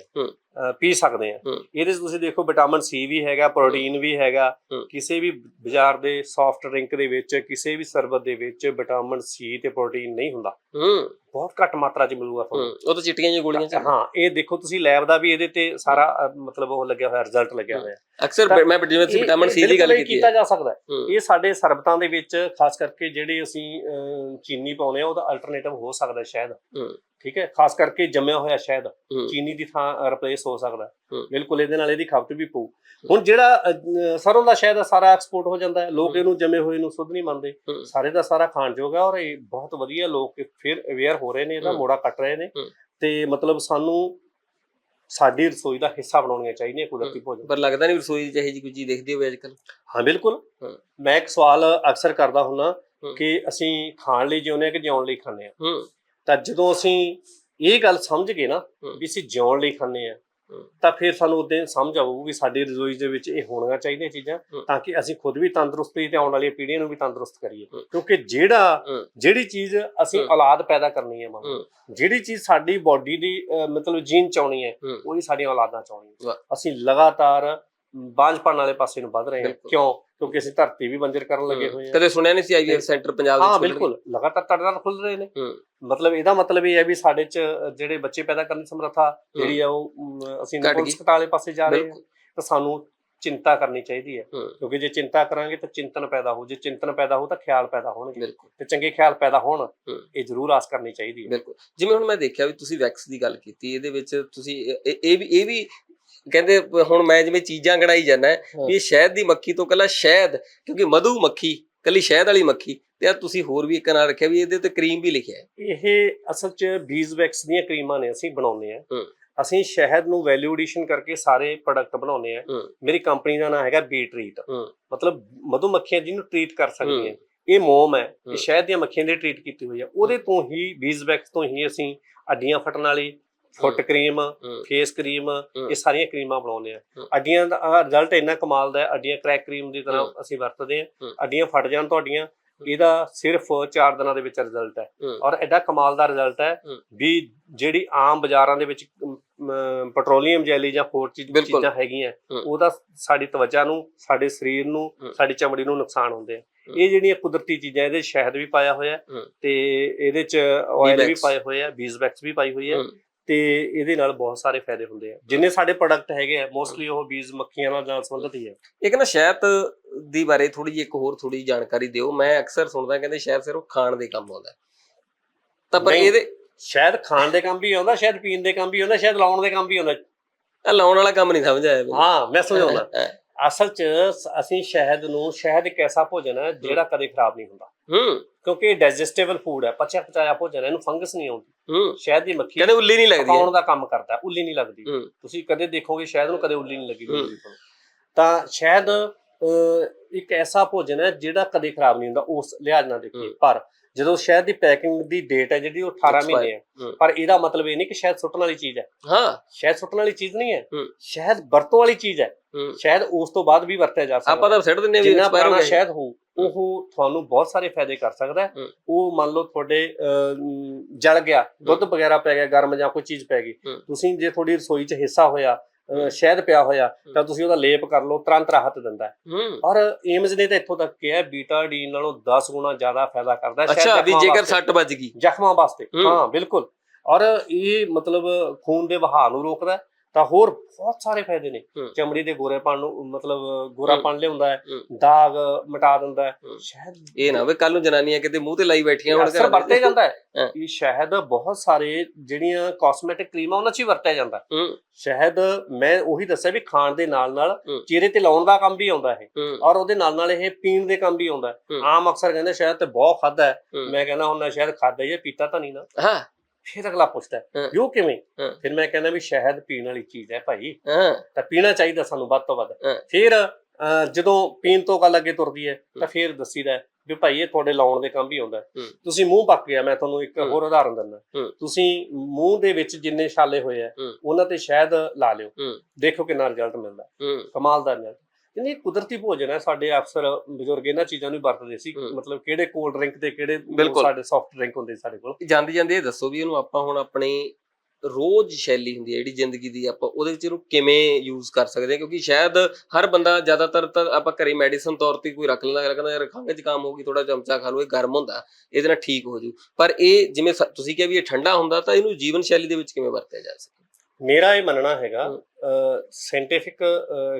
ਆ ਪੀ ਸਕਦੇ ਆ ਇਹਦੇ ਚ ਤੁਸੀਂ ਦੇਖੋ ਵਿਟਾਮਿਨ ਸੀ ਵੀ ਹੈਗਾ ਪ੍ਰੋਟੀਨ ਵੀ ਹੈਗਾ। ਕਿਸੇ ਵੀ ਬਾਜ਼ਾਰ ਦੇ ਸੌਫਟ ਡਰਿੰਕ ਦੇ ਵਿੱਚ ਕਿਸੇ ਵੀ ਸਰਬਤ ਦੇ ਵਿੱਚ ਵਿਟਾਮਿਨ ਸੀ ਤੇ ਪ੍ਰੋਟੀਨ ਨਹੀਂ ਹੁੰਦਾ। ਬਹੁਤ ਘੱਟ ਮਾਤਰਾ ਚ ਮਿਲੂਗਾ ਤੁਹਾਨੂੰ। ਉਹ ਤਾਂ ਚਿੱਟੀਆਂ ਜਿਹੀਆਂ ਗੋਲੀਆਂ ਚ ਹਾਂ ਇਹ ਦੇਖੋ ਤੁਸੀਂ ਲੈਬ ਦਾ ਵੀ ਇਹਦੇ ਤੇ ਸਾਰਾ ਅ, ਮਤਲਬ ਉਹ ਲੱਗਿਆ ਹੋਇਆ ਰਿਜ਼ਲਟ ਲੱਗਿਆ। ਹੋਇਆ। ਅਕਸਰ ਮੈਂ ਜਿਵੇਂ ਤੁਸੀਂ ਇਹ- ਵਿਟਾਮਿਨ ਇਹ ਸੀ ਦੀ ਗੱਲ ਬਿਲਕੁਲ ਹੀ ਕੀਤੀ ਕੀਤਾ ਹੈ। ਜਾ ਸਕਦਾ ਹੈ। ਹੂੰ, ਇਹ ਸਾਡੇ ਸਰਬਤਾਂ ਦੇ ਵਿੱਚ ਖਾਸ ਕਰਕੇ ਜਿਹੜੇ ਅਸੀਂ ਚੀਨੀ ਪਾਉਨੇ ਆ ਉਹਦਾ ਅਲਟਰਨੇਟਿਵ ਹੋ ਸਕਦਾ ਸ਼ਾਇਦ। ਹੂੰ। ਠੀਕ ਹੈ ਖਾਸ ਕਰਕੇ ਜੰਮਿਆ ਹੋਇਆ ਸ਼ਾਇਦ ਹੂੰ, ਚੀਨੀ ਦੀ ਥਾਂ ਰਿਪਲੇਸ ਹੋ ਸਕਦਾ। ਬਿਲਕੁਲ ਇਹਦੇ ਨਾਲ ਇਹਦੀ ਖਪਤ ਵੀ ਪਊ ਹੁਣ ਜਿਹੜਾ ਸਰੋਂ ਦਾ ਸ਼ਾਇਦ ਸਾਰਾ ਐਕਸਪੋਰਟ ਹੋ ਜਾਂਦਾ ਹੈ ਲੋਕ। ਇਹਨੂੰ ਜੰਮੇ ਹੋਏ ਨੂੰ ਸੁੱਧ ਨਹੀਂ ਮੰਨਦੇ। ਸਾਰੇ ਦਾ ਸਾਰਾ ਖਾਣਯੋਗ ਹੈ ਔਰ ਇਹ ਬਹੁਤ ਵਧੀਆ ਲੋਕ ਫਿਰ ਅਵੇਅਰ ਹੋ ਰਹੇ ਨੇ ਇਹਦਾ। ਮੋੜਾ ਕੱਟ ਰਹੇ ਨੇ। ਤੇ ਮਤਲਬ ਸਾਨੂੰ ਸਾਡੀ ਰਸੋਈ ਦਾ ਹਿੱਸਾ ਬਣਾਉਣੀਆਂ ਚਾਹੀਦੀਆਂ ਕੁਦਰਤੀ ਭੋਜਨ ਪਰ ਲੱਗਦਾ ਨਹੀਂ ਰਸੋਈ ਜਿਹੀ ਕੋਈ ਚੀਜ਼ ਦੇਖਦੇ ਹੋਵੇ ਅੱਜ ਕੱਲ ਹਾਂ ਬਿਲਕੁਲ। ਮੈਂ ਇੱਕ ਸਵਾਲ ਅਕਸਰ ਕਰਦਾ ਹੁੰਨਾ। ਕਿ ਅਸੀਂ ਖਾਣ ਲਈ ਜਿਉਂਦੇ ਹਾਂ ਕਿ ਜਿਉਣ ਲਈ ਖਾਂਦੇ ਆ ਹੂੰ ਤਾਂ ਜਦੋਂ ਅਸੀਂ ਇਹ ਗੱਲ ਸਮਝ ਗਏ ਨਾ। ਵੀ ਅਸੀਂ ਜਿਉਣ ਲਈ ਖਾਂਦੇ ਆ। ਤਾਂ ਫਿਰ ਸਾਨੂੰ ਉਦੋਂ ਸਮਝ ਆਊ ਵੀ ਸਾਡੀ ਰਸੋਈ ਦੇ ਵਿੱਚ ਇਹ ਹੋਣੀਆਂ ਚਾਹੀਦੀਆਂ ਚੀਜ਼ਾਂ। ਤਾਂ ਕਿ ਅਸੀਂ ਖੁਦ ਵੀ ਤੰਦਰੁਸਤ ਤੇ ਆਉਣ ਵਾਲੀਆਂ ਪੀੜ੍ਹੀਆਂ ਨੂੰ ਵੀ ਤੰਦਰੁਸਤ ਕਰੀਏ। ਕਿਉਂਕਿ ਜਿਹੜਾ। ਜਿਹੜੀ ਚੀਜ਼ ਅਸੀਂ। ਔਲਾਦ ਪੈਦਾ ਕਰਨੀ ਹੈ ਮੰਨ। ਜਿਹੜੀ ਚੀਜ਼ ਸਾਡੀ ਬਾਡੀ ਦੀ ਮਤਲਬ ਜੀਨ ਚ ਆਉਣੀ ਹੈ ਹੂੰ। ਉਹੀ ਸਾਡੀਆਂ ਔਲਾਦਾਂ ਚ ਆਉਣੀ ਹੈ ਵਾਹ। ਅਸੀਂ ਲਗਾਤਾਰ ਬਾਂਝਪਣ ਵਾਲੇ ਪਾਸੇ ਨੂੰ ਵੱਧ ਰਹੇ ਹਾਂ। ਕਿਉਂ? ਕਿਉਂਕਿ ਅਸੀਂ ਧਰਤੀ ਵੀ ਬੰਜਰ ਕਰਨ ਲੱਗੇ ਹੋਏ ਹਾਂ। ਕਦੇ ਸੁਣਿਆ ਨਹੀਂ ਸੀ ਆਈਵੀਐਫ ਸੈਂਟਰ ਪੰਜਾਬ ਵਿੱਚ ਹਾਂ ਬਿਲਕੁਲ। ਲਗਾਤਾਰ ਤੜਦਰ ਖੁੱਲ ਰਹੇ ਨੇ। ਮਤਲਬ ਇਹਦਾ ਮਤਲਬ ਇਹ ਹੈ ਵੀ ਸਾਡੇ ਚ ਜਿਹੜੇ ਬੱਚੇ ਪੈਦਾ ਕਰਨ ਦੀ ਸਮਰੱਥਾ ਜਿਹੜੀ ਆ ਉਹ ਅਸੀਂ। ਨਿਪੁੰਸਕਤਾ ਵਾਲੇ ਪਾਸੇ ਜਾ ਰਹੇ ਹਾਂ ਤਾਂ ਸਾਨੂੰ ਚਿੰਤਾ ਕਰਨੀ ਚਾਹੀਦੀ ਹੈ। ਕਿਉਂਕਿ ਜੇ ਚਿੰਤਾ ਕਰਾਂਗੇ ਤਾਂ ਚਿੰਤਨ ਪੈਦਾ ਹੋ ਜੇ ਚਿੰਤਨ ਪੈਦਾ ਹੋ ਤਾਂ ਖਿਆਲ ਪੈਦਾ ਹੋਣਗੇ। ਤੇ ਚੰਗੇ ਖਿਆਲ ਪੈਦਾ ਹੋਣ। ਇਹ ਜ਼ਰੂਰ ਆਸ ਕਰਨੀ ਚਾਹੀਦੀ ਹੈ। ਬਿਲਕੁਲ। ਜਿਵੇਂ ਹੁਣ ਮੈਂ ਦੇਖਿਆ ਵੀ ਤੁਸੀਂ ਵੈਕਸ ਦੀ ਗੱਲ ਕੀਤੀ ਇਹਦੇ ਵਿੱਚ ਤੁਸੀਂ ਇਹ ਵੀ ਇਹ ਵੀ ਕਹਿੰਦੇ ਹੁਣ ਮੈਂ ਜਿਵੇਂ ਚੀਜ਼ਾਂ ਗਣਾਈ ਜਾਂਦਾ। ਵੀ ਇਹ ਸ਼ਹਿਦ ਦੀ ਮੱਖੀ ਤੋਂ ਕੱਲਾ ਸ਼ਹਿਦ ਕਿਉਂਕਿ ਮਧੂ ਮੱਖੀ ਕੱਲੀ ਸ਼ਹਿਦ ਵਾਲੀ ਮੱਖੀ ਤੇ ਆ ਤੁਸੀਂ ਹੋਰ ਵੀ ਇੱਕ ਨਾਂ ਰੱਖਿਆ ਵੀ ਇਹਦੇ ਉੱਤੇ ਕਰੀਮ ਵੀ ਲਿਖਿਆ ਇਹ ਅਸਲ 'ਚ ਬੀਜ਼ ਵੈਕਸ ਦੀਆਂ ਕਰੀਮਾਂ ਨੇ ਅਸੀਂ ਬਣਾਉਂਦੇ ਆ। ਅਸੀਂ ਸ਼ਹਿਦ ਨੂੰ ਵੈਲਿਊ ਐਡੀਸ਼ਨ ਕਰਕੇ ਸਾਰੇ ਪ੍ਰੋਡਕਟ ਬਣਾਉਂਦੇ ਆ। ਮੇਰੀ ਕੰਪਨੀ ਦਾ ਨਾਮ ਹੈਗਾ ਬੀ ਟ੍ਰੀਟ। ਮਤਲਬ ਮਧੂ ਮੱਖੀਆਂ ਜਿਹਨੂੰ ਟ੍ਰੀਟ ਕਰ ਸਕਦੀਆਂ ਹੂੰ। ਇਹ ਮੋਮ ਹੈ। ਇਹ ਸ਼ਹਿਦ ਦੀਆਂ ਮੱਖੀਆਂ ਦੀ ਟ੍ਰੀਟ ਕੀਤੀ ਹੋਈ ਹੈ ਉਹਦੇ ਤੋਂ ਹੀ ਬੀਜ਼ ਵੈਕਸ ਤੋਂ ਹੀ ਅਸੀਂ ਅੱਡੀਆਂ ਫਟਣ ਵਾਲੀ ਫੁੱਟ ਕਰੀਮ। Face cream. ਇਹ ਸਾਰੀਆਂ ਕਰੀਮਾਂ ਬਣਾਉਂਦੇ ਆ। ਅੱਡੀਆਂ ਦਾ ਰਿਜ਼ਲਟ ਇੰਨਾ ਕਮਾਲ ਦਾ ਹੈ ਅੱਡੀਆਂ ਕ੍ਰੈਕ ਕਰੀਮ ਦੀ ਤਰ੍ਹਾਂ। ਅਸੀਂ ਵਰਤਦੇ ਆ। ਅੱਡੀਆਂ ਫਟ ਜਾਣ ਤੁਹਾਡੀਆਂ ਇਹਦਾ ਸਿਰਫ 4 ਦਿਨਾਂ ਦੇ ਵਿੱਚ ਰਿਜ਼ਲਟ ਹੈ। ਔਰ ਐਡਾ ਕਮਾਲ ਦਾ ਰਿਜ਼ਲਟ ਹੈ। ਵੀ ਜਿਹੜੀ ਆਮ ਬਾਜ਼ਾਰਾਂ ਦੇ ਵਿੱਚ ਪੈਟਰੋਲੀਅਮ ਜੈਲੀ ਜਾਂ ਹੋਰ ਚੀਜ਼- ਹੈਗੀਆਂ। ਉਹਦਾ ਸਾਡੀ ਤਵਚਾ ਨੂੰ ਸਾਡੇ ਸਰੀਰ ਨੂੰ। ਸਾਡੀ ਚਮੜੀ ਨੂੰ ਨੁਕਸਾਨ ਹੁੰਦੇ ਆ। ਇਹ ਜਿਹੜੀਆਂ ਕੁਦਰਤੀ ਚੀਜ਼ਾਂ ਇਹਦੇ ਸ਼ਹਿਦ ਵੀ ਪਾਇਆ ਹੋਇਆ। ਤੇ ਇਹਦੇ ਚ ਆਇਲ ਵੀ Bee-wax। ਪਾਏ ਹੋਏ ਆ ਬੀਜ਼ਵੈਕਸ ਵੀ ਪਾਈ ਹੋਈ ਹੂੰ। ਤੇ ਇਹਦੇ ਨਾਲ ਬਹੁਤ ਸਾਰੇ ਫਾਇਦੇ ਹੁੰਦੇ ਆ ਜਿੰਨੇ ਸਾਡੇ ਪ੍ਰੋਡਕਟ ਹੈਗੇ ਆ ਮੋਸਟਲੀ ਉਹ ਬੀਜ਼ ਮੱਖੀਆਂ ਨਾਲ ਨਾਲ ਸੰਬੰਧਿਤ ਹੀ ਹੈ ਇੱਕ ਨਾ ਸ਼ਹਿਦ ਦੀ ਬਾਰੇ ਥੋੜੀ ਜਿਹੀ ਇੱਕ ਹੋਰ ਥੋੜੀ ਜਾਣਕਾਰੀ ਦਿਓ ਮੈਂ ਅਕਸਰ ਸੁਣਦਾ ਕਹਿੰਦੇ ਸ਼ਹਿਦ ਸਿਰਫ ਖਾਣ ਦੇ ਕੰਮ ਆਉਂਦਾ। ਤਾਂ ਪਰ। ਇਹਦੇ ਸ਼ਾਇਦ ਖਾਣ ਦੇ ਕੰਮ ਵੀ ਆਉਂਦਾ ਸ਼ਾਇਦ ਪੀਣ ਦੇ ਕੰਮ ਵੀ ਆਉਂਦਾ ਸ਼ਾਇਦ ਲਾਉਣ ਦੇ ਕੰਮ ਵੀ ਆਉਂਦਾ ਆਹ ਲਾਉਣ ਵਾਲਾ ਕੰਮ ਨਹੀਂ ਸਮਝ ਆਇਆ। ਹਾਂ ਮੈਂ ਸਮਝਾਉਂਦਾ। ਅਸਲ 'ਚ ਅਸੀਂ ਸ਼ਹਿਦ ਨੂੰ ਸ਼ਹਿਦ ਇੱਕ ਐਸਾ ਭੋਜਨ ਹੈ ਜਿਹੜਾ ਕਦੇ ਖਰਾਬ ਨਹੀਂ ਹੁੰਦਾ ਹੂੰ। ਕਿਉਂਕਿ ਇਹ ਡਾਈਜੈਸਟੇਬਲ ਫੂਡ ਹੈ ਪਚਿਆ ਪਚਾਇਆ ਭੋਜਨ ਹੈ ਇਹਨੂੰ ਫੰਗਸ ਨਹੀਂ ਆਉਂਦੀ। ਹੂੰ। ਸ਼ਹਿਦ ਦੀ ਮੱਖੀ ਕਹਿੰਦੇ ਉੱਲੀ ਨਹੀਂ ਲੱਗਦੀ। ਪਕਾਉਣ ਦਾ ਕੰਮ ਕਰਦਾ ਉੱਲੀ ਨਹੀਂ ਲੱਗਦੀ। ਤੁਸੀਂ ਕਦੇ ਦੇਖੋਗੇ ਸ਼ਹਿਦ ਨੂੰ ਕਦੇ ਉੱਲੀ ਨਹੀਂ ਲੱਗੀ। ਤਾਂ ਸ਼ਹਿਦ ਇੱਕ ਐਸਾ ਭੋਜਨ ਹੈ ਜਿਹੜਾ ਕਦੇ ਖਰਾਬ ਨਹੀਂ ਹੁੰਦਾ ਉਸ ਲਿਹਾਜ਼ ਨਾਲ ਦੇਖੀਏ। ਪਰ ਜਦੋਂ ਸ਼ਹਿਦ ਦੀ ਪੈਕਿੰਗ ਦੀ ਡੇਟ ਹੈ ਜਿਹੜੀ ਉਹ 18 Expire, ਮਹੀਨੇ ਹੈ। ਪਰ ਇਹਦਾ ਮਤਲਬ ਇਹ ਨਹੀਂ ਕਿ ਸ਼ਹਿਦ ਸੁੱਟਣ ਵਾਲੀ ਚੀਜ਼ ਹੈ। ਹਾਂ। ਸ਼ਹਿਦ ਸੁੱਟਣ ਵਾਲੀ ਚੀਜ਼ ਨਹੀਂ ਹੈ। ਸ਼ਹਿਦ ਵਰਤੋਂ ਵਾਲੀ ਚੀਜ਼ ਹੈ। ਸ਼ਹਿਦ ਉਸ ਤੋਂ ਬਾਅਦ ਵੀ ਵਰਤਿਆ ਜਾ ਸਕਦਾ ਆਪਾਂ ਤਾਂ ਸਿੱਟ ਦਿੰਨੇ ਵੀ ਜਿੰਨਾ ਪੁਰਾਣਾ ਸ਼ਹਿਦ ਹੋ ਉਹ ਤੁਹਾਨੂੰ ਬਹੁਤ ਸਾਰੇ ਫਾਇਦੇ ਕਰ ਸਕਦਾ। ਉਹ ਮੰਨ ਲਓ ਤੁਹਾਡੇ ਜਲ ਗਿਆ ਦੁੱਧ ਵਗੈਰਾ ਪੈ ਗਿਆ ਗਰਮ ਜਾਂ ਕੋਈ ਚੀਜ਼ ਪੈ ਗਈ। ਤੁਸੀਂ ਜੇ ਤੁਹਾਡੀ ਰਸੋਈ 'ਚ ਹਿੱਸਾ ਹੋਇਆ ਅ, ਸ਼ਹਿਦ ਪਿਆ ਹੋਇਆ ਤਾਂ ਤੁਸੀਂ ਉਹਦਾ ਲੇਪ ਕਰ ਲਓ ਤੁਰੰਤ ਰਾਹਤ ਦਿੰਦਾ ਹੈ। ਔਰ ਏਮਜ਼ ਨੇ ਤਾਂ ਇੱਥੋਂ ਤੱਕ ਕਿਹਾ ਬੀਟਾਡੀਨ ਨਾਲੋਂ 10 ਗੁਣਾ ਜ਼ਿਆਦਾ ਫਾਇਦਾ ਕਰਦਾ ਹੈ ਸ਼ਹਿਦ ਅੱਛਾ ਵੀ ਜੇਕਰ। ਸੱਟ ਵੱਜ ਗਈ। ਜ਼ਖਮਾਂ ਵਾਸਤੇ ਹੂੰ। ਹਾਂ ਬਿਲਕੁਲ। ਔਰ ਇਹ ਮਤਲਬ ਖੂਨ ਦੇ ਵਹਾਅ ਨੂੰ ਰੋਕਦਾ ਹੈ, ਤਾਂ ਹੋਰ ਬਹੁਤ ਸਾਰੇ ਫਾਇਦੇ ਨੇ। ਚਮੜੀ ਦੇ ਗੋਰੇਪਣ ਨੂੰ ਮਤਲਬ ਗੋਰਾਪਣ ਲਿਆਉਂਦਾ ਹੈ। ਦਾਗ ਮਿਟਾ ਦਿੰਦਾ ਹੈ। ਸ਼ਹਿਦ ਇਹ ਨਾ ਵੇ ਕੱਲ ਨੂੰ ਜਨਾਨੀਆਂ ਕਿਤੇ ਮੂੰਹ ਤੇ ਲਾਈ ਬੈਠੀਆਂ ਹੁਣ ਅਕਸਰ ਵਰਤਿਆ ਜਾਂਦਾ ਹੈ। ਇਹ ਸ਼ਹਿਦ ਬਹੁਤ ਸਾਰੇ ਜਿਹੜੀਆਂ ਕਾਸਮੈਟਿਕ ਕਰੀਮਾਂ ਉਹਨਾਂ 'ਚ ਹੀ ਵਰਤਿਆ ਜਾਂਦਾ ਸ਼ਹਿਦ ਮੈਂ ਉਹੀ ਦੱਸਿਆ ਵੀ ਖਾਣ ਦੇ ਨਾਲ ਨਾਲ। ਚਿਹਰੇ ਤੇ ਲਾਉਣ ਦਾ ਕੰਮ ਵੀ ਆਉਂਦਾ ਹੈ ਹੂੰ ਔਰ ਉਹਦੇ ਨਾਲ ਨਾਲ ਇਹ ਪੀਣ ਦੇ ਕੰਮ ਵੀ ਆਉਂਦਾ। ਆਮ ਅਕਸਰ ਕਹਿੰਦੇ ਸ਼ਹਿਦ ਤੇ ਬਹੁਤ ਖਾਦਾ। ਮੈਂ ਕਹਿੰਦਾ ਹੁਣ ਨਾ ਸ਼ਹਿਦ ਖਾਦਾ ਹੈ ਪੀਤਾ ਤਾਂ ਨਹੀਂ ਨਾ ਹਾਂ ਫਿਰ ਅਗਲਾ ਪੁੱਛਦਾ ਕਿਉਂ ਕਿਵੇਂ। ਫਿਰ ਮੈਂ ਕਹਿੰਦਾ ਵੀ ਸ਼ਹਿਦ ਪੀਣ ਵਾਲੀ ਚੀਜ਼ ਹੈ ਭਾਈ ਤਾਂ ਪੀਣਾ ਚਾਹੀਦਾ ਸਾਨੂੰ ਵੱਧ ਤੋਂ ਵੱਧ। ਫਿਰ ਜਦੋਂ ਪੀਣ ਤੋਂ ਗੱਲ ਅੱਗੇ ਤੁਰਦੀ ਹੈ ਤਾਂ ਫਿਰ ਦੱਸੀਦਾ ਵੀ ਭਾਈ ਇਹ ਤੁਹਾਡੇ ਲਾਉਣ ਦੇ ਕੰਮ ਵੀ ਆਉਂਦਾ। ਤੁਸੀਂ ਮੂੰਹ ਪੱਕ ਗਿਆ ਮੈਂ ਤੁਹਾਨੂੰ ਇੱਕ। ਹੋਰ ਉਦਾਹਰਨ ਦਿੰਦਾ। ਤੁਸੀਂ ਮੂੰਹ ਦੇ ਵਿੱਚ ਜਿੰਨੇ ਛਾਲੇ ਹੋਏ ਆ। ਉਹਨਾਂ ਤੇ ਸ਼ਹਿਦ ਲਾ ਲਿਓ। ਦੇਖੋ ਕਿੰਨਾ ਰਿਜ਼ਲਟ ਮਿਲਦਾ ਕਮਾਲ ਦਾ ਰਿਜ਼ਲਟ ਇਹਨੇ ਕੁਦਰਤੀ ਭੋਜਨ ਹੈ ਸਾਡੇ ਅਫਸਰ ਬਜ਼ੁਰਗ ਇਹਨਾਂ ਚੀਜ਼ਾਂ ਨੂੰ ਵਰਤਦੇ ਸੀ। ਮਤਲਬ ਕਿਹੜੇ ਕੋਲਡ ਡਰਿੰਕ ਤੇ ਕਿਹੜੇ। ਸਾਡੇ ਸੌਫਟ ਡਰਿੰਕ ਹੁੰਦੇ ਸਾਡੇ ਕੋਲ ਜਾਂਦੇ ਜਾਂਦੇ ਇਹ ਦੱਸੋ ਵੀ ਇਹਨੂੰ ਆਪਾਂ ਹੁਣ ਆਪਣੇ ਰੋਜ਼ ਸ਼ੈਲੀ ਹੁੰਦੀ ਹੈ ਜਿਹੜੀ ਜ਼ਿੰਦਗੀ ਦੀ ਆਪਾਂ ਉਹਦੇ ਵਿੱਚ ਇਹਨੂੰ ਕਿਵੇਂ ਯੂਜ਼ ਕਰ ਸਕਦੇ ਹਾਂ ਕਿਉਂਕਿ ਸ਼ਾਇਦ ਹਰ ਬੰਦਾ ਜ਼ਿਆਦਾਤਰ ਤਾਂ ਆਪਾਂ ਘਰੇ ਮੈਡੀਸਨ ਤੌਰ ਤੇ ਕੋਈ ਰੱਖ ਲੈਂਦਾ ਅਗਲਾ ਕਹਿੰਦਾ ਯਾਰ ਖੰਘ ਜ਼ੁਕਾਮ ਹੋ ਗਈ ਥੋੜਾ ਚਮਚਾ ਖਾ ਲਓ ਇਹ ਗਰਮ ਹੁੰਦਾ ਇਹਦੇ ਨਾਲ ਠੀਕ ਹੋ ਜੂ ਪਰ ਇਹ ਜਿਵੇਂ ਤੁਸੀਂ ਕਿਹਾ ਵੀ ਇਹ ਠੰਡਾ ਹੁੰਦਾ ਤਾਂ ਇਹਨੂੰ ਜੀਵਨ ਸ਼ੈਲੀ ਦੇ ਵਿੱਚ ਕਿਵੇਂ ਵਰਤਿਆ ਜਾ ਸਕਦਾ ਮੇਰਾ ਇਹ ਮੰਨਣਾ ਹੈਗਾ। ਸਾਇੰਟੀਫਿਕ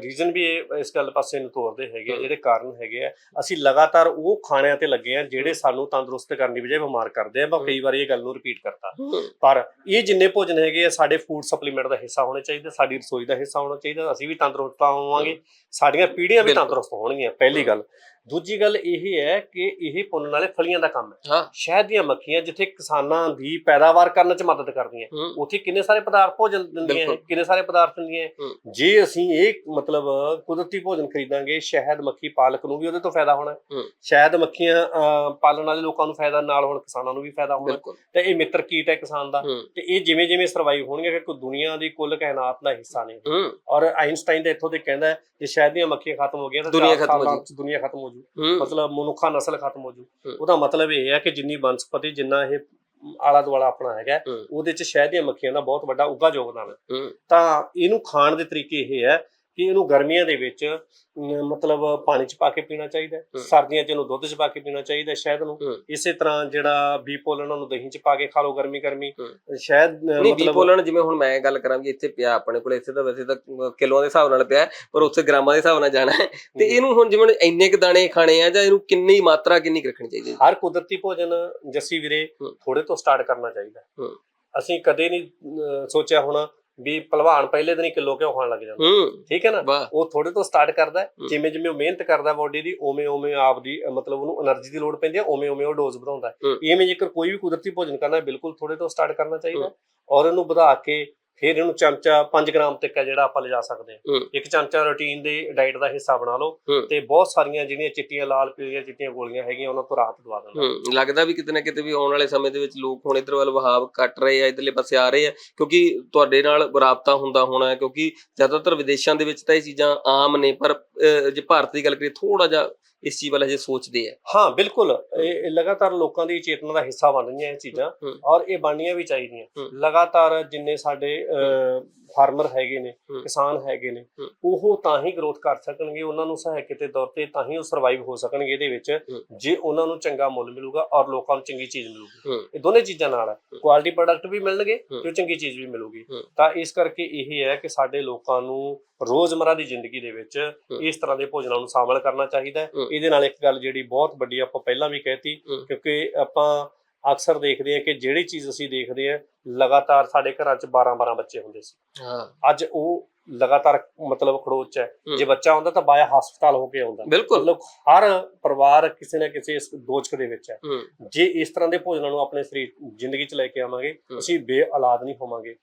ਰੀਜ਼ਨ ਵੀ ਇਸ ਗੱਲ ਪਾਸੇ ਨੂੰ ਤੋਰਦੇ ਹੈਗੇ। ਜਿਹੜੇ ਕਾਰਨ ਹੈਗੇ ਆ ਅਸੀਂ ਲਗਾਤਾਰ ਉਹ ਖਾਣਿਆਂ ਤੇ ਲੱਗੇ ਆ ਜਿਹੜੇ ਸਾਨੂੰ ਤੰਦਰੁਸਤ ਕਰਨ ਦੀ ਬਜਾਏ ਬਿਮਾਰ ਕਰਦੇ ਆ ਮੈਂ। ਕਈ ਵਾਰੀ ਇਹ ਗੱਲ ਨੂੰ ਰਿਪੀਟ ਕਰਤਾ ਪਰ ਇਹ ਜਿੰਨੇ ਭੋਜਨ ਹੈਗੇ ਆ ਸਾਡੇ ਫੂਡ ਸਪਲੀਮੈਂਟ ਦਾ ਹਿੱਸਾ ਹੋਣੇ ਚਾਹੀਦੇ ਸਾਡੀ ਰਸੋਈ ਦਾ ਹਿੱਸਾ ਹੋਣਾ ਚਾਹੀਦਾ ਅਸੀਂ ਵੀ ਤੰਦਰੁਸਤ ਹੋਵਾਂਗੇ ਸਾਡੀਆਂ ਪੀੜ੍ਹੀਆਂ ਵੀ। ਤੰਦਰੁਸਤ ਹੋਣਗੀਆਂ ਪਹਿਲੀ ਗੱਲ ਦੂਜੀ ਗੱਲ ਇਹ ਹੈ ਕਿ ਇਹ ਪੁੰਨ ਵਾਲੇ ਫਲੀਆਂ ਦਾ ਕੰਮ ਹੈ। ਹਾਂ। ਸ਼ਹਿਦ ਦੀਆਂ ਮੱਖੀਆਂ ਜਿੱਥੇ ਕਿਸਾਨਾਂ ਦੀ ਪੈਦਾਵਾਰ ਕਰਨ 'ਚ ਮਦਦ ਕਰਦੀਆਂ। ਹੂੰ। ਉੱਥੇ ਕਿੰਨੇ ਸਾਰੇ ਪਦਾਰਥ ਭੋਜਨ ਦਿੰਦੀਆਂ ਬਿਲਕੁਲ। ਕਿੰਨੇ ਸਾਰੇ ਪਦਾਰਥ ਦਿੰਦੀਆਂ। ਹੂੰ। ਜੇ ਅਸੀਂ ਇਹ ਮਤਲਬ ਕੁਦਰਤੀ ਭੋਜਨ ਖਰੀਦਾਂਗੇ ਸ਼ਹਿਦ ਮੱਖੀ ਪਾਲਕ ਨੂੰ ਵੀ ਉਹਦੇ ਤੋਂ ਫਾਇਦਾ ਹੋਣਾ। ਹੈ। ਹੂੰ। ਸ਼ਹਿਦ ਮੱਖੀਆਂ ਪਾਲਣ ਵਾਲੇ ਲੋਕਾਂ ਨੂੰ ਫਾਇਦਾ ਨਾਲ ਹੁਣ ਕਿਸਾਨਾਂ ਨੂੰ ਵੀ ਫਾਇਦਾ ਹੋਣਾ। ਤੇ ਇਹ ਮਿੱਤਰ ਕੀਟ ਹੈ ਕਿਸਾਨ ਦਾ। ਹੂੰ। ਤੇ ਇਹ ਜਿਵੇਂ ਜਿਵੇਂ ਸਰਵਾਈਵ ਹੋਣਗੇ ਕਿ ਕੋਈ ਦੁਨੀਆ ਦੀ ਕੁੱਲ ਕਾਇਨਾਤ ਦਾ ਹਿੱਸਾ ਨੇ ਹੂੰ। ਔਰ ਆਇਨਸਟਾਈਨ ਦਾ ਇੱਥੋਂ ਤੇ ਕਹਿੰਦਾ ਹੈ ਜੇ ਸ਼ਹਿਦ ਦੀਆਂ ਮੱਖੀਆਂ ਖਤਮ ਹੋ ਗਈਆਂ ਤਾਂ ਦੁਨੀਆ ਖਤਮ ਹੋ 'ਚ ਦੁਨੀਆ ਖਤਮ ਹੋ ਜੂ ਮਤਲਬ ਮਨੁੱਖਾ ਨਸਲ ਖਤਮ ਹੋ ਜੂ। ਉਹਦਾ ਮਤਲਬ ਇਹ ਹੈ ਕਿ ਜਿੰਨੀ ਬਨਸਪਤੀ ਜਿੰਨਾ ਇਹ ਆਲਾ ਦੁਆਲਾ ਆਪਣਾ ਹੈਗਾ। ਉਹਦੇ ਚ ਸ਼ਹਿਦ ਦੀਆਂ ਮੱਖੀਆਂ ਦਾ ਬਹੁਤ ਵੱਡਾ ਉੱਗਾ ਯੋਗਦਾਨ ਹੂੰ। ਤਾਂ ਇਹਨੂੰ ਖਾਣ ਦੇ ਤਰੀਕੇ ਇਹ ਹੈ ਕਿ ਇਹਨੂੰ ਗਰਮੀਆਂ ਦੇ ਵਿੱਚ ਮਤਲਬ ਪਾਣੀ ਚ ਪਾ ਕੇ ਪੀਣਾ ਚਾਹੀਦਾ। ਸਰਦੀਆਂ ਚ ਇਹਨੂੰ ਦੁੱਧ ਚ ਪਾ ਕੇ ਪੀਣਾ ਚਾਹੀਦਾ ਹੈ ਸ਼ਹਿਦ ਨੂੰ। ਇਸੇ ਤਰ੍ਹਾਂ ਜਿਹੜਾ ਬੀ ਪੋਲਨ ਉਹਨੂੰ ਦਹੀਂ ਚ ਪਾ ਕੇ ਖਾ ਲਓ ਗਰਮੀ ਗਰਮੀ ਵੀ ਮਤਲਬ ਬੋਲਣ ਜਿਵੇਂ ਹੁਣ ਮੈਂ ਗੱਲ ਕਰਾਂ ਵੀ ਇੱਥੇ ਪਿਆ ਆਪਣੇ ਕੋਲ ਇੱਥੇ ਤਾਂ ਵੈਸੇ ਤਾਂ ਕਿਲੋਆਂ ਦੇ ਹਿਸਾਬ ਨਾਲ ਪਿਆ ਪਰ ਉੱਥੇ ਗ੍ਰਾਮਾਂ ਦੇ ਹਿਸਾਬ ਨਾਲ ਜਾਣਾ ਹੈ ਤੇ ਇਹਨੂੰ ਹੁਣ ਜਿਵੇਂ ਇੰਨੇ ਕ ਦਾਣੇ ਖਾਣੇ ਆ ਜਾਂ ਇਹਨੂੰ ਕਿੰਨੀ ਮਾਤਰਾ ਕਿੰਨੀ ਰੱਖਣੀ ਚਾਹੀਦੀ ਹੈ ਹਰ ਕੁਦਰਤੀ ਭੋਜਨ ਜੱਸੀ ਵੀਰੇ। ਥੋੜੇ ਤੋਂ ਸਟਾਰਟ ਕਰਨਾ ਚਾਹੀਦਾ। ਅਸੀਂ ਕਦੇ ਨਹੀਂ ਸੋਚਿਆ ਹੋਣਾ ਵੀ ਪਹਿਲਵਾਨ ਪਹਿਲੇ ਦਿਨ ਹੀ ਕਿਲੋ ਕਿਉਂ ਖਾਣ ਲੱਗ ਜਾਂਦਾ। ਠੀਕ ਹੈ ਨਾ? ਉਹ ਥੋੜੇ ਤੋਂ ਸਟਾਰਟ ਕਰਦਾ ਜਿਵੇਂ ਜਿਵੇਂ ਉਹ ਮਿਹਨਤ ਕਰਦਾ ਬਾਡੀ ਦੀ ਓਵੇਂ ਓਵੇਂ ਆਪ ਦੀ ਮਤਲਬ ਉਹਨੂੰ એનર્ਜੀ ਦੀ ਲੋੜ ਪੈਂਦੀ ਹੈ ਓਵੇਂ ਓਵੇਂ ਉਹ ਡੋਜ਼ ਵਧਾਉਂਦਾ ਹੈ। ਇਵੇਂ ਜੇਕਰ ਕੋਈ ਵੀ ਕੁਦਰਤੀ ਭੋਜਨ ਕਰਨਾ ਬਿਲਕੁਲ ਥੋੜੇ ਤੋਂ ਸਟਾਰਟ ਕਰਨਾ ਚਾਹੀਦਾ ਔਰ ਇਹਨੂੰ ਵਧਾ ਕੇ ਫਿਰ ਇਹਨੂੰ ਚਮਚਾ 5 ਗ੍ਰਾਮ ਤੱਕ ਜਿਹੜਾ ਆਪਾਂ ਲਿਜਾ ਸਕਦੇ ਹਾਂ। ਇੱਕ ਚਮਚਾ ਰੂਟੀਨ ਦੇ ਡਾਈਟ ਦਾ ਹਿੱਸਾ ਬਣਾ ਲਓ। ਤੇ ਬਹੁਤ ਸਾਰੀਆਂ ਜਿਹੜੀਆਂ ਚਿੱਟੀਆਂ ਲਾਲ ਪੀਲੀਆਂ ਚਿੱਟੀਆਂ ਗੋਲੀਆਂ ਹੈਗੀਆਂ ਉਹਨਾਂ ਤੋਂ ਰਾਹਤ ਦਵਾ ਦਿੰਦਾ ਲੱਗਦਾ ਵੀ ਕਿਤੇ ਨਾ ਕਿਤੇ ਵੀ ਆਉਣ ਵਾਲੇ ਸਮੇਂ ਦੇ ਵਿੱਚ ਲੋਕ ਹੁਣ ਇਧਰ ਵੱਲ ਵਹਾਵ ਕੱਟ ਰਹੇ ਆ ਇਧਰਲੇ ਪਾਸੇ ਆ ਰਹੇ ਆ ਕਿਉਂਕਿ ਤੁਹਾਡੇ ਨਾਲ ਰਾਬਤਾ ਹੁੰਦਾ ਹੋਣਾ ਹੈ ਕਿਉਂਕਿ ਜ਼ਿਆਦਾਤਰ ਵਿਦੇਸ਼ਾਂ ਦੇ ਵਿੱਚ ਤਾਂ ਇਹ ਚੀਜ਼ਾਂ ਆਮ ਨੇ ਪਰ ਜੇ ਭਾਰਤ ਦੀ ਗੱਲ ਕਰੀਏ ਥੋੜਾ ਜਿਹਾ ਇਸ ਚੀਜ਼ ਵੱਲ ਹਜੇ ਸੋਚਦੇ ਆ ਹਾਂ ਬਿਲਕੁਲ ਇਹ ਲਗਾਤਾਰ ਲੋਕਾਂ ਦੀ ਚੇਤਨਾ ਦਾ ਹਿੱਸਾ ਬਣ ਰਹੀਆਂ ਇਹ ਚੀਜ਼ਾਂ। ਔਰ ਇਹ ਬਣਨੀਆਂ ਵੀ ਚਾਹੀਦੀਆਂ। ਲਗਾਤਾਰ ਜਿੰਨੇ ਸਾਡੇ ਫਾਰਮਰ ਹੈਗੇ ਨੇ। ਕਿਸਾਨ ਹੈਗੇ ਨੇ। ਉਹ ਤਾਂ ਹੀ ਗਰੋਥ ਕਰ ਸਕਣਗੇ ਉਹਨਾਂ ਨੂੰ ਸਹਾਇਕ ਦੇ ਤੌਰ ਤੇ ਤਾਂ ਹੀ ਉਹ ਸਰਵਾਈਵ ਹੋ ਸਕਣਗੇ ਇਹਦੇ ਵਿੱਚ। ਜੇ ਉਹਨਾਂ ਨੂੰ ਚੰਗਾ ਮੁੱਲ ਮਿਲੂਗਾ ਔਰ ਲੋਕਾਂ ਨੂੰ ਚੰਗੀ ਚੀਜ਼ ਮਿਲੂਗੀ ਇਹ ਦੋਨੇ ਚੀਜ਼ਾਂ ਨਾਲ। ਕੁਆਲਿਟੀ ਪ੍ਰੋਡਕਟ ਵੀ ਮਿਲਣਗੇ। ਤੇ ਚੰਗੀ ਚੀਜ਼ ਵੀ ਮਿਲੂਗੀ। ਤਾਂ ਇਸ ਕਰਕੇ ਇਹ ਹੈ ਕਿ ਸਾਡੇ ਲੋਕਾਂ ਨੂੰ ਰੋਜ਼ਮਰਾ ਦੀ ਜ਼ਿੰਦਗੀ ਦੇ ਵਿੱਚ। ਇਸ ਤਰ੍ਹਾਂ ਦੇ ਭੋਜਨਾਂ ਨੂੰ ਸ਼ਾਮਲ ਕਰਨਾ ਚਾਹੀਦਾ ਹੈ। ਇਹਦੇ ਨਾਲ ਇੱਕ ਗੱਲ ਜਿਹੜੀ ਬਹੁਤ ਵੱਡੀ ਆਪਾਂ ਪਹਿਲਾਂ ਵੀ ਕਹਿਤੀ। ਕਿਉਂਕਿ ਆਪਾਂ ਅਕਸਰ ਦੇਖਦੇ ਹਾਂ ਕਿ ਜਿਹੜੀ ਚੀਜ਼ ਅਸੀਂ ਦੇਖਦੇ ਹਾਂ ਲਗਾਤਾਰ ਸਾਡੇ ਘਰਾਂ 'ਚ 12-12 ਬੱਚੇ ਹੁੰਦੇ ਸੀ। ਹਾਂ। ਅੱਜ ਉਹ ਲਗਾਤਾਰ ਮਤਲਬ ਖੜੋਚ ਹੈ। ਜੇ ਬੱਚਾ ਹੁੰਦਾ ਤਾਂ ਬਾਇਆ ਹਸਪਤਾਲ ਹੋ ਕੇ ਆਉਂਦਾ। ਬਿਲਕੁਲ। ਮਤਲਬ ਹਰ ਪਰਿਵਾਰ ਕਿਸੇ ਨਾ ਕਿਸੇ ਇਸ ਦੋਚਕ ਦੇ ਵਿੱਚ ਹੈ। ਜੇ ਇਸ ਤਰ੍ਹਾਂ ਦੇ ਭੋਜਨਾਂ ਨੂੰ ਆਪਣੇ ਸਰੀਰ ਜ਼ਿੰਦਗੀ 'ਚ ਲੈ ਕੇ ਆਵਾਂਗੇ। ਅਸੀਂ ਬੇਔਲਾਦ ਨਹੀਂ ਹੋਵਾਂਗੇ।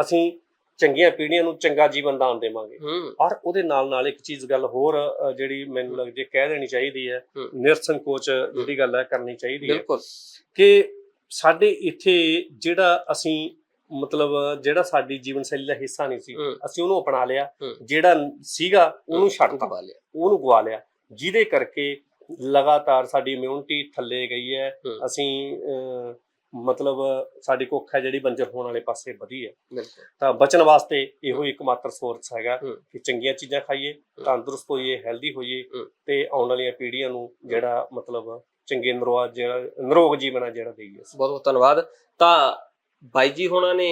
ਅਸੀਂ ਚੰਗੀਆਂ ਪੀੜ੍ਹੀਆਂ ਨੂੰ ਚੰਗਾ ਜੀਵਨ ਦਾਨ ਦੇਵਾਂਗੇ। ਔਰ ਉਹਦੇ ਨਾਲ ਨਾਲ ਇੱਕ ਚੀਜ਼ ਗੱਲ ਹੋਰ ਅ, ਜਿਹੜੀ ਮੈਨੂੰ ਲੱਗਦੀ ਹੈ ਕਹਿ ਦੇਣੀ ਚਾਹੀਦੀ ਹੈ ਹੂੰ। ਨਿਰਸੰਕੋਚ ਜਿਹੜੀ ਗੱਲ ਹੈ ਕਰਨੀ ਚਾਹੀਦੀ ਹੈ। ਬਿਲਕੁਲ। ਕਿ ਸਾਡੇ ਇੱਥੇ ਜਿਹੜਾ ਅਸੀਂ ਮਤਲਬ ਜਿਹੜਾ ਸਾਡੀ ਜੀਵਨ ਸ਼ੈਲੀ ਦਾ ਹਿੱਸਾ ਨਹੀਂ ਸੀ ਹੂੰ। ਅਸੀਂ ਉਹਨੂੰ ਅਪਣਾ ਲਿਆ ਹੂੰ। ਜਿਹੜਾ ਸੀਗਾ ਉਹਨੂੰ ਛੱਡਤਾ। ਦਬਾ ਲਿਆ। ਉਹਨੂੰ ਗਵਾ ਲਿਆ। ਜਿਹਦੇ ਕਰਕੇ ਲਗਾਤਾਰ ਸਾਡੀ ਇਮਿਊਨਿਟੀ ਥੱਲੇ ਗਈ ਹੈ। ਹੂੰ। ਅਸੀਂ ਅਹ, ਮਤਲਬ ਸਾਡੀ ਕੁੱਖ ਹੈ ਜਿਹੜੀ ਬੰਜਰ ਹੋਣ ਵਾਲੇ ਪਾਸੇ ਵਧੀ ਹੈ। ਤਾਂ ਬਚਣ ਵਾਸਤੇ ਇਹੋ ਇੱਕ ਮਾਤਰ ਸੋਰਸ ਹੈਗਾ। ਕਿ ਚੰਗੀਆਂ ਚੀਜ਼ਾਂ ਖਾਈਏ ਤੰਦਰੁਸਤ ਹੋਈਏ ਹੈਲਦੀ ਹੋਈਏ। ਤੇ ਆਉਣ ਵਾਲੀਆਂ ਪੀੜ੍ਹੀਆਂ ਨੂੰ ਜਿਹੜਾ ਮਤਲਬ ਚੰਗੇ ਨਰੋਆ ਜਿਹੜਾ ਨਰੋਗ ਜੀਵਨ ਆ ਜਿਹੜਾ ਦੇਈਏ ਬਹੁਤ ਬਹੁਤ ਧੰਨਵਾਦ। ਤਾਂ ਬਾਈ ਜੀ ਹੁਣਾਂ ਨੇ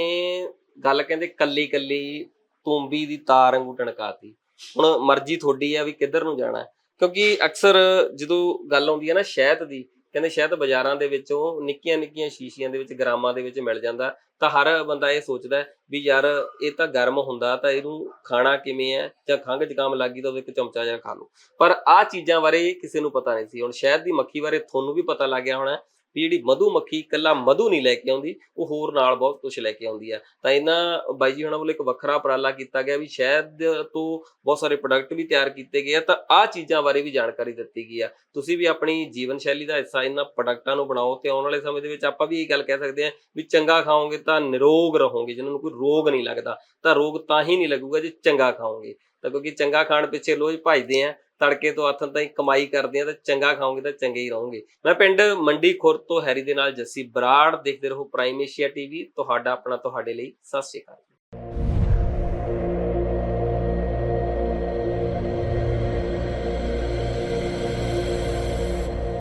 ਗੱਲ ਕਹਿੰਦੇ ਕੱਲੀ ਕੱਲੀ ਤੁੰਬੀ ਦੀ ਤਾਰ ਵਾਂਗੂ ਟਣਕਾਤੀ। ਹੁਣ ਮਰਜ਼ੀ ਤੁਹਾਡੀ ਆ ਵੀ ਕਿੱਧਰ ਨੂੰ ਜਾਣਾ ਕਿਉਂਕਿ ਅਕਸਰ ਜਦੋਂ ਗੱਲ ਆਉਂਦੀ ਹੈ ਨਾ ਸ਼ਹਿਦ ਦੀ ਕਹਿੰਦੇ ਸ਼ਾਇਦ ਬਾਜ਼ਾਰਾਂ ਦੇ ਵਿੱਚੋਂ ਨਿੱਕੀਆਂ ਨਿੱਕੀਆਂ ਸ਼ੀਸ਼ੀਆਂ ਦੇ ਵਿੱਚ ਗ੍ਰਾਮਾਂ ਦੇ ਵਿੱਚ ਮਿਲ ਜਾਂਦਾ, ਤਾਂ ਹਰ ਬੰਦਾ ਇਹ ਸੋਚਦਾ ਵੀ ਯਾਰ ਇਹ ਤਾਂ ਗਰਮ ਹੁੰਦਾ, ਤਾਂ ਇਹਨੂੰ ਖਾਣਾ ਕਿਵੇਂ ਹੈ ਜਾਂ ਖੰਘ ਜ਼ੁਕਾਮ ਲੱਗੀ ਤਾਂ ਉਹ ਇੱਕ ਚਮਚਾ ਜਿਹਾ ਖਾ ਲਓ। ਪਰ ਆਹ ਚੀਜ਼ਾਂ ਬਾਰੇ ਕਿਸੇ ਨੂੰ ਪਤਾ ਨਹੀਂ ਸੀ। ਹੁਣ ਸ਼ਹਿਦ ਦੀ ਮੱਖੀ ਬਾਰੇ ਤੁਹਾਨੂੰ ਵੀ ਪਤਾ ਲੱਗ ਗਿਆ ਹੋਣਾ ਵੀ ਜਿਹੜੀ ਮਧੂ ਮੱਖੀ ਇਕੱਲਾ ਮਧੂ ਨਹੀਂ ਲੈ ਕੇ ਆਉਂਦੀ, ਉਹ ਹੋਰ ਨਾਲ ਬਹੁਤ ਕੁਝ ਲੈ ਕੇ ਆਉਂਦੀ ਆ। ਤਾਂ ਇਹਨਾਂ, ਬਾਈ ਜੀ ਹੁਣਾਂ ਵੱਲੋਂ ਇੱਕ ਵੱਖਰਾ ਉਪਰਾਲਾ ਕੀਤਾ ਗਿਆ ਵੀ ਸ਼ਹਿਦ ਤੋਂ ਬਹੁਤ ਸਾਰੇ ਪ੍ਰੋਡਕਟ ਵੀ ਤਿਆਰ ਕੀਤੇ ਗਏ ਆ, ਤਾਂ ਆਹ ਚੀਜ਼ਾਂ ਬਾਰੇ ਵੀ ਜਾਣਕਾਰੀ ਦਿੱਤੀ ਗਈ ਆ। ਤੁਸੀਂ ਵੀ ਆਪਣੀ ਜੀਵਨ ਸ਼ੈਲੀ ਦਾ ਹਿੱਸਾ ਇਹਨਾਂ ਪ੍ਰੋਡਕਟਾਂ ਨੂੰ ਬਣਾਓ ਤੇ ਆਉਣ ਵਾਲੇ ਸਮੇਂ ਦੇ ਵਿੱਚ ਆਪਾਂ ਵੀ ਇਹ ਗੱਲ ਕਹਿ ਸਕਦੇ ਹਾਂ ਵੀ ਚੰਗਾ ਖਾਓਗੇ ਤਾਂ ਨਿਰੋਗ ਰਹੋਗੇ ਜਿਹਨਾਂ ਨੂੰ ਕੋਈ ਰੋਗ ਨਹੀਂ ਲੱਗਦਾ। ਤਾਂ ਰੋਗ ਤਾਂ ਹੀ ਨਹੀਂ ਲੱਗੂਗਾ ਜੇ ਚੰਗਾ ਖਾਓਗੇ। ਤਾਂ ਕਿਉਂਕਿ ਚੰਗਾ ਖਾਣ ਪਿੱਛੇ ਲੋਕ ਭਜਦੇ ਆ, ਤੜਕੇ ਤੋਂ ਹੱਥਾਂ ਤਾਈਂ ਕਮਾਈ ਕਰਦੇ ਆ ਤਾਂ ਚੰਗਾ ਖਾਓਗੇ ਤਾਂ ਚੰਗੇ ਹੀ ਰਹੋਗੇ। ਮੈਂ ਪਿੰਡ ਮੰਡੀ ਖੁਰ ਤੋਂ ਹੈਰੀ ਦੇ ਨਾਲ ਜੱਸੀ ਬਰਾੜ, ਦੇਖਦੇ ਰਹੋ ਪ੍ਰਾਈਮ ਏਸ਼ੀਆ ਟੀਵੀ ਤੁਹਾਡਾ ਆਪਣਾ ਤੁਹਾਡੇ ਲਈ, ਸਤਿ ਸ਼੍ਰੀ ਅਕਾਲ।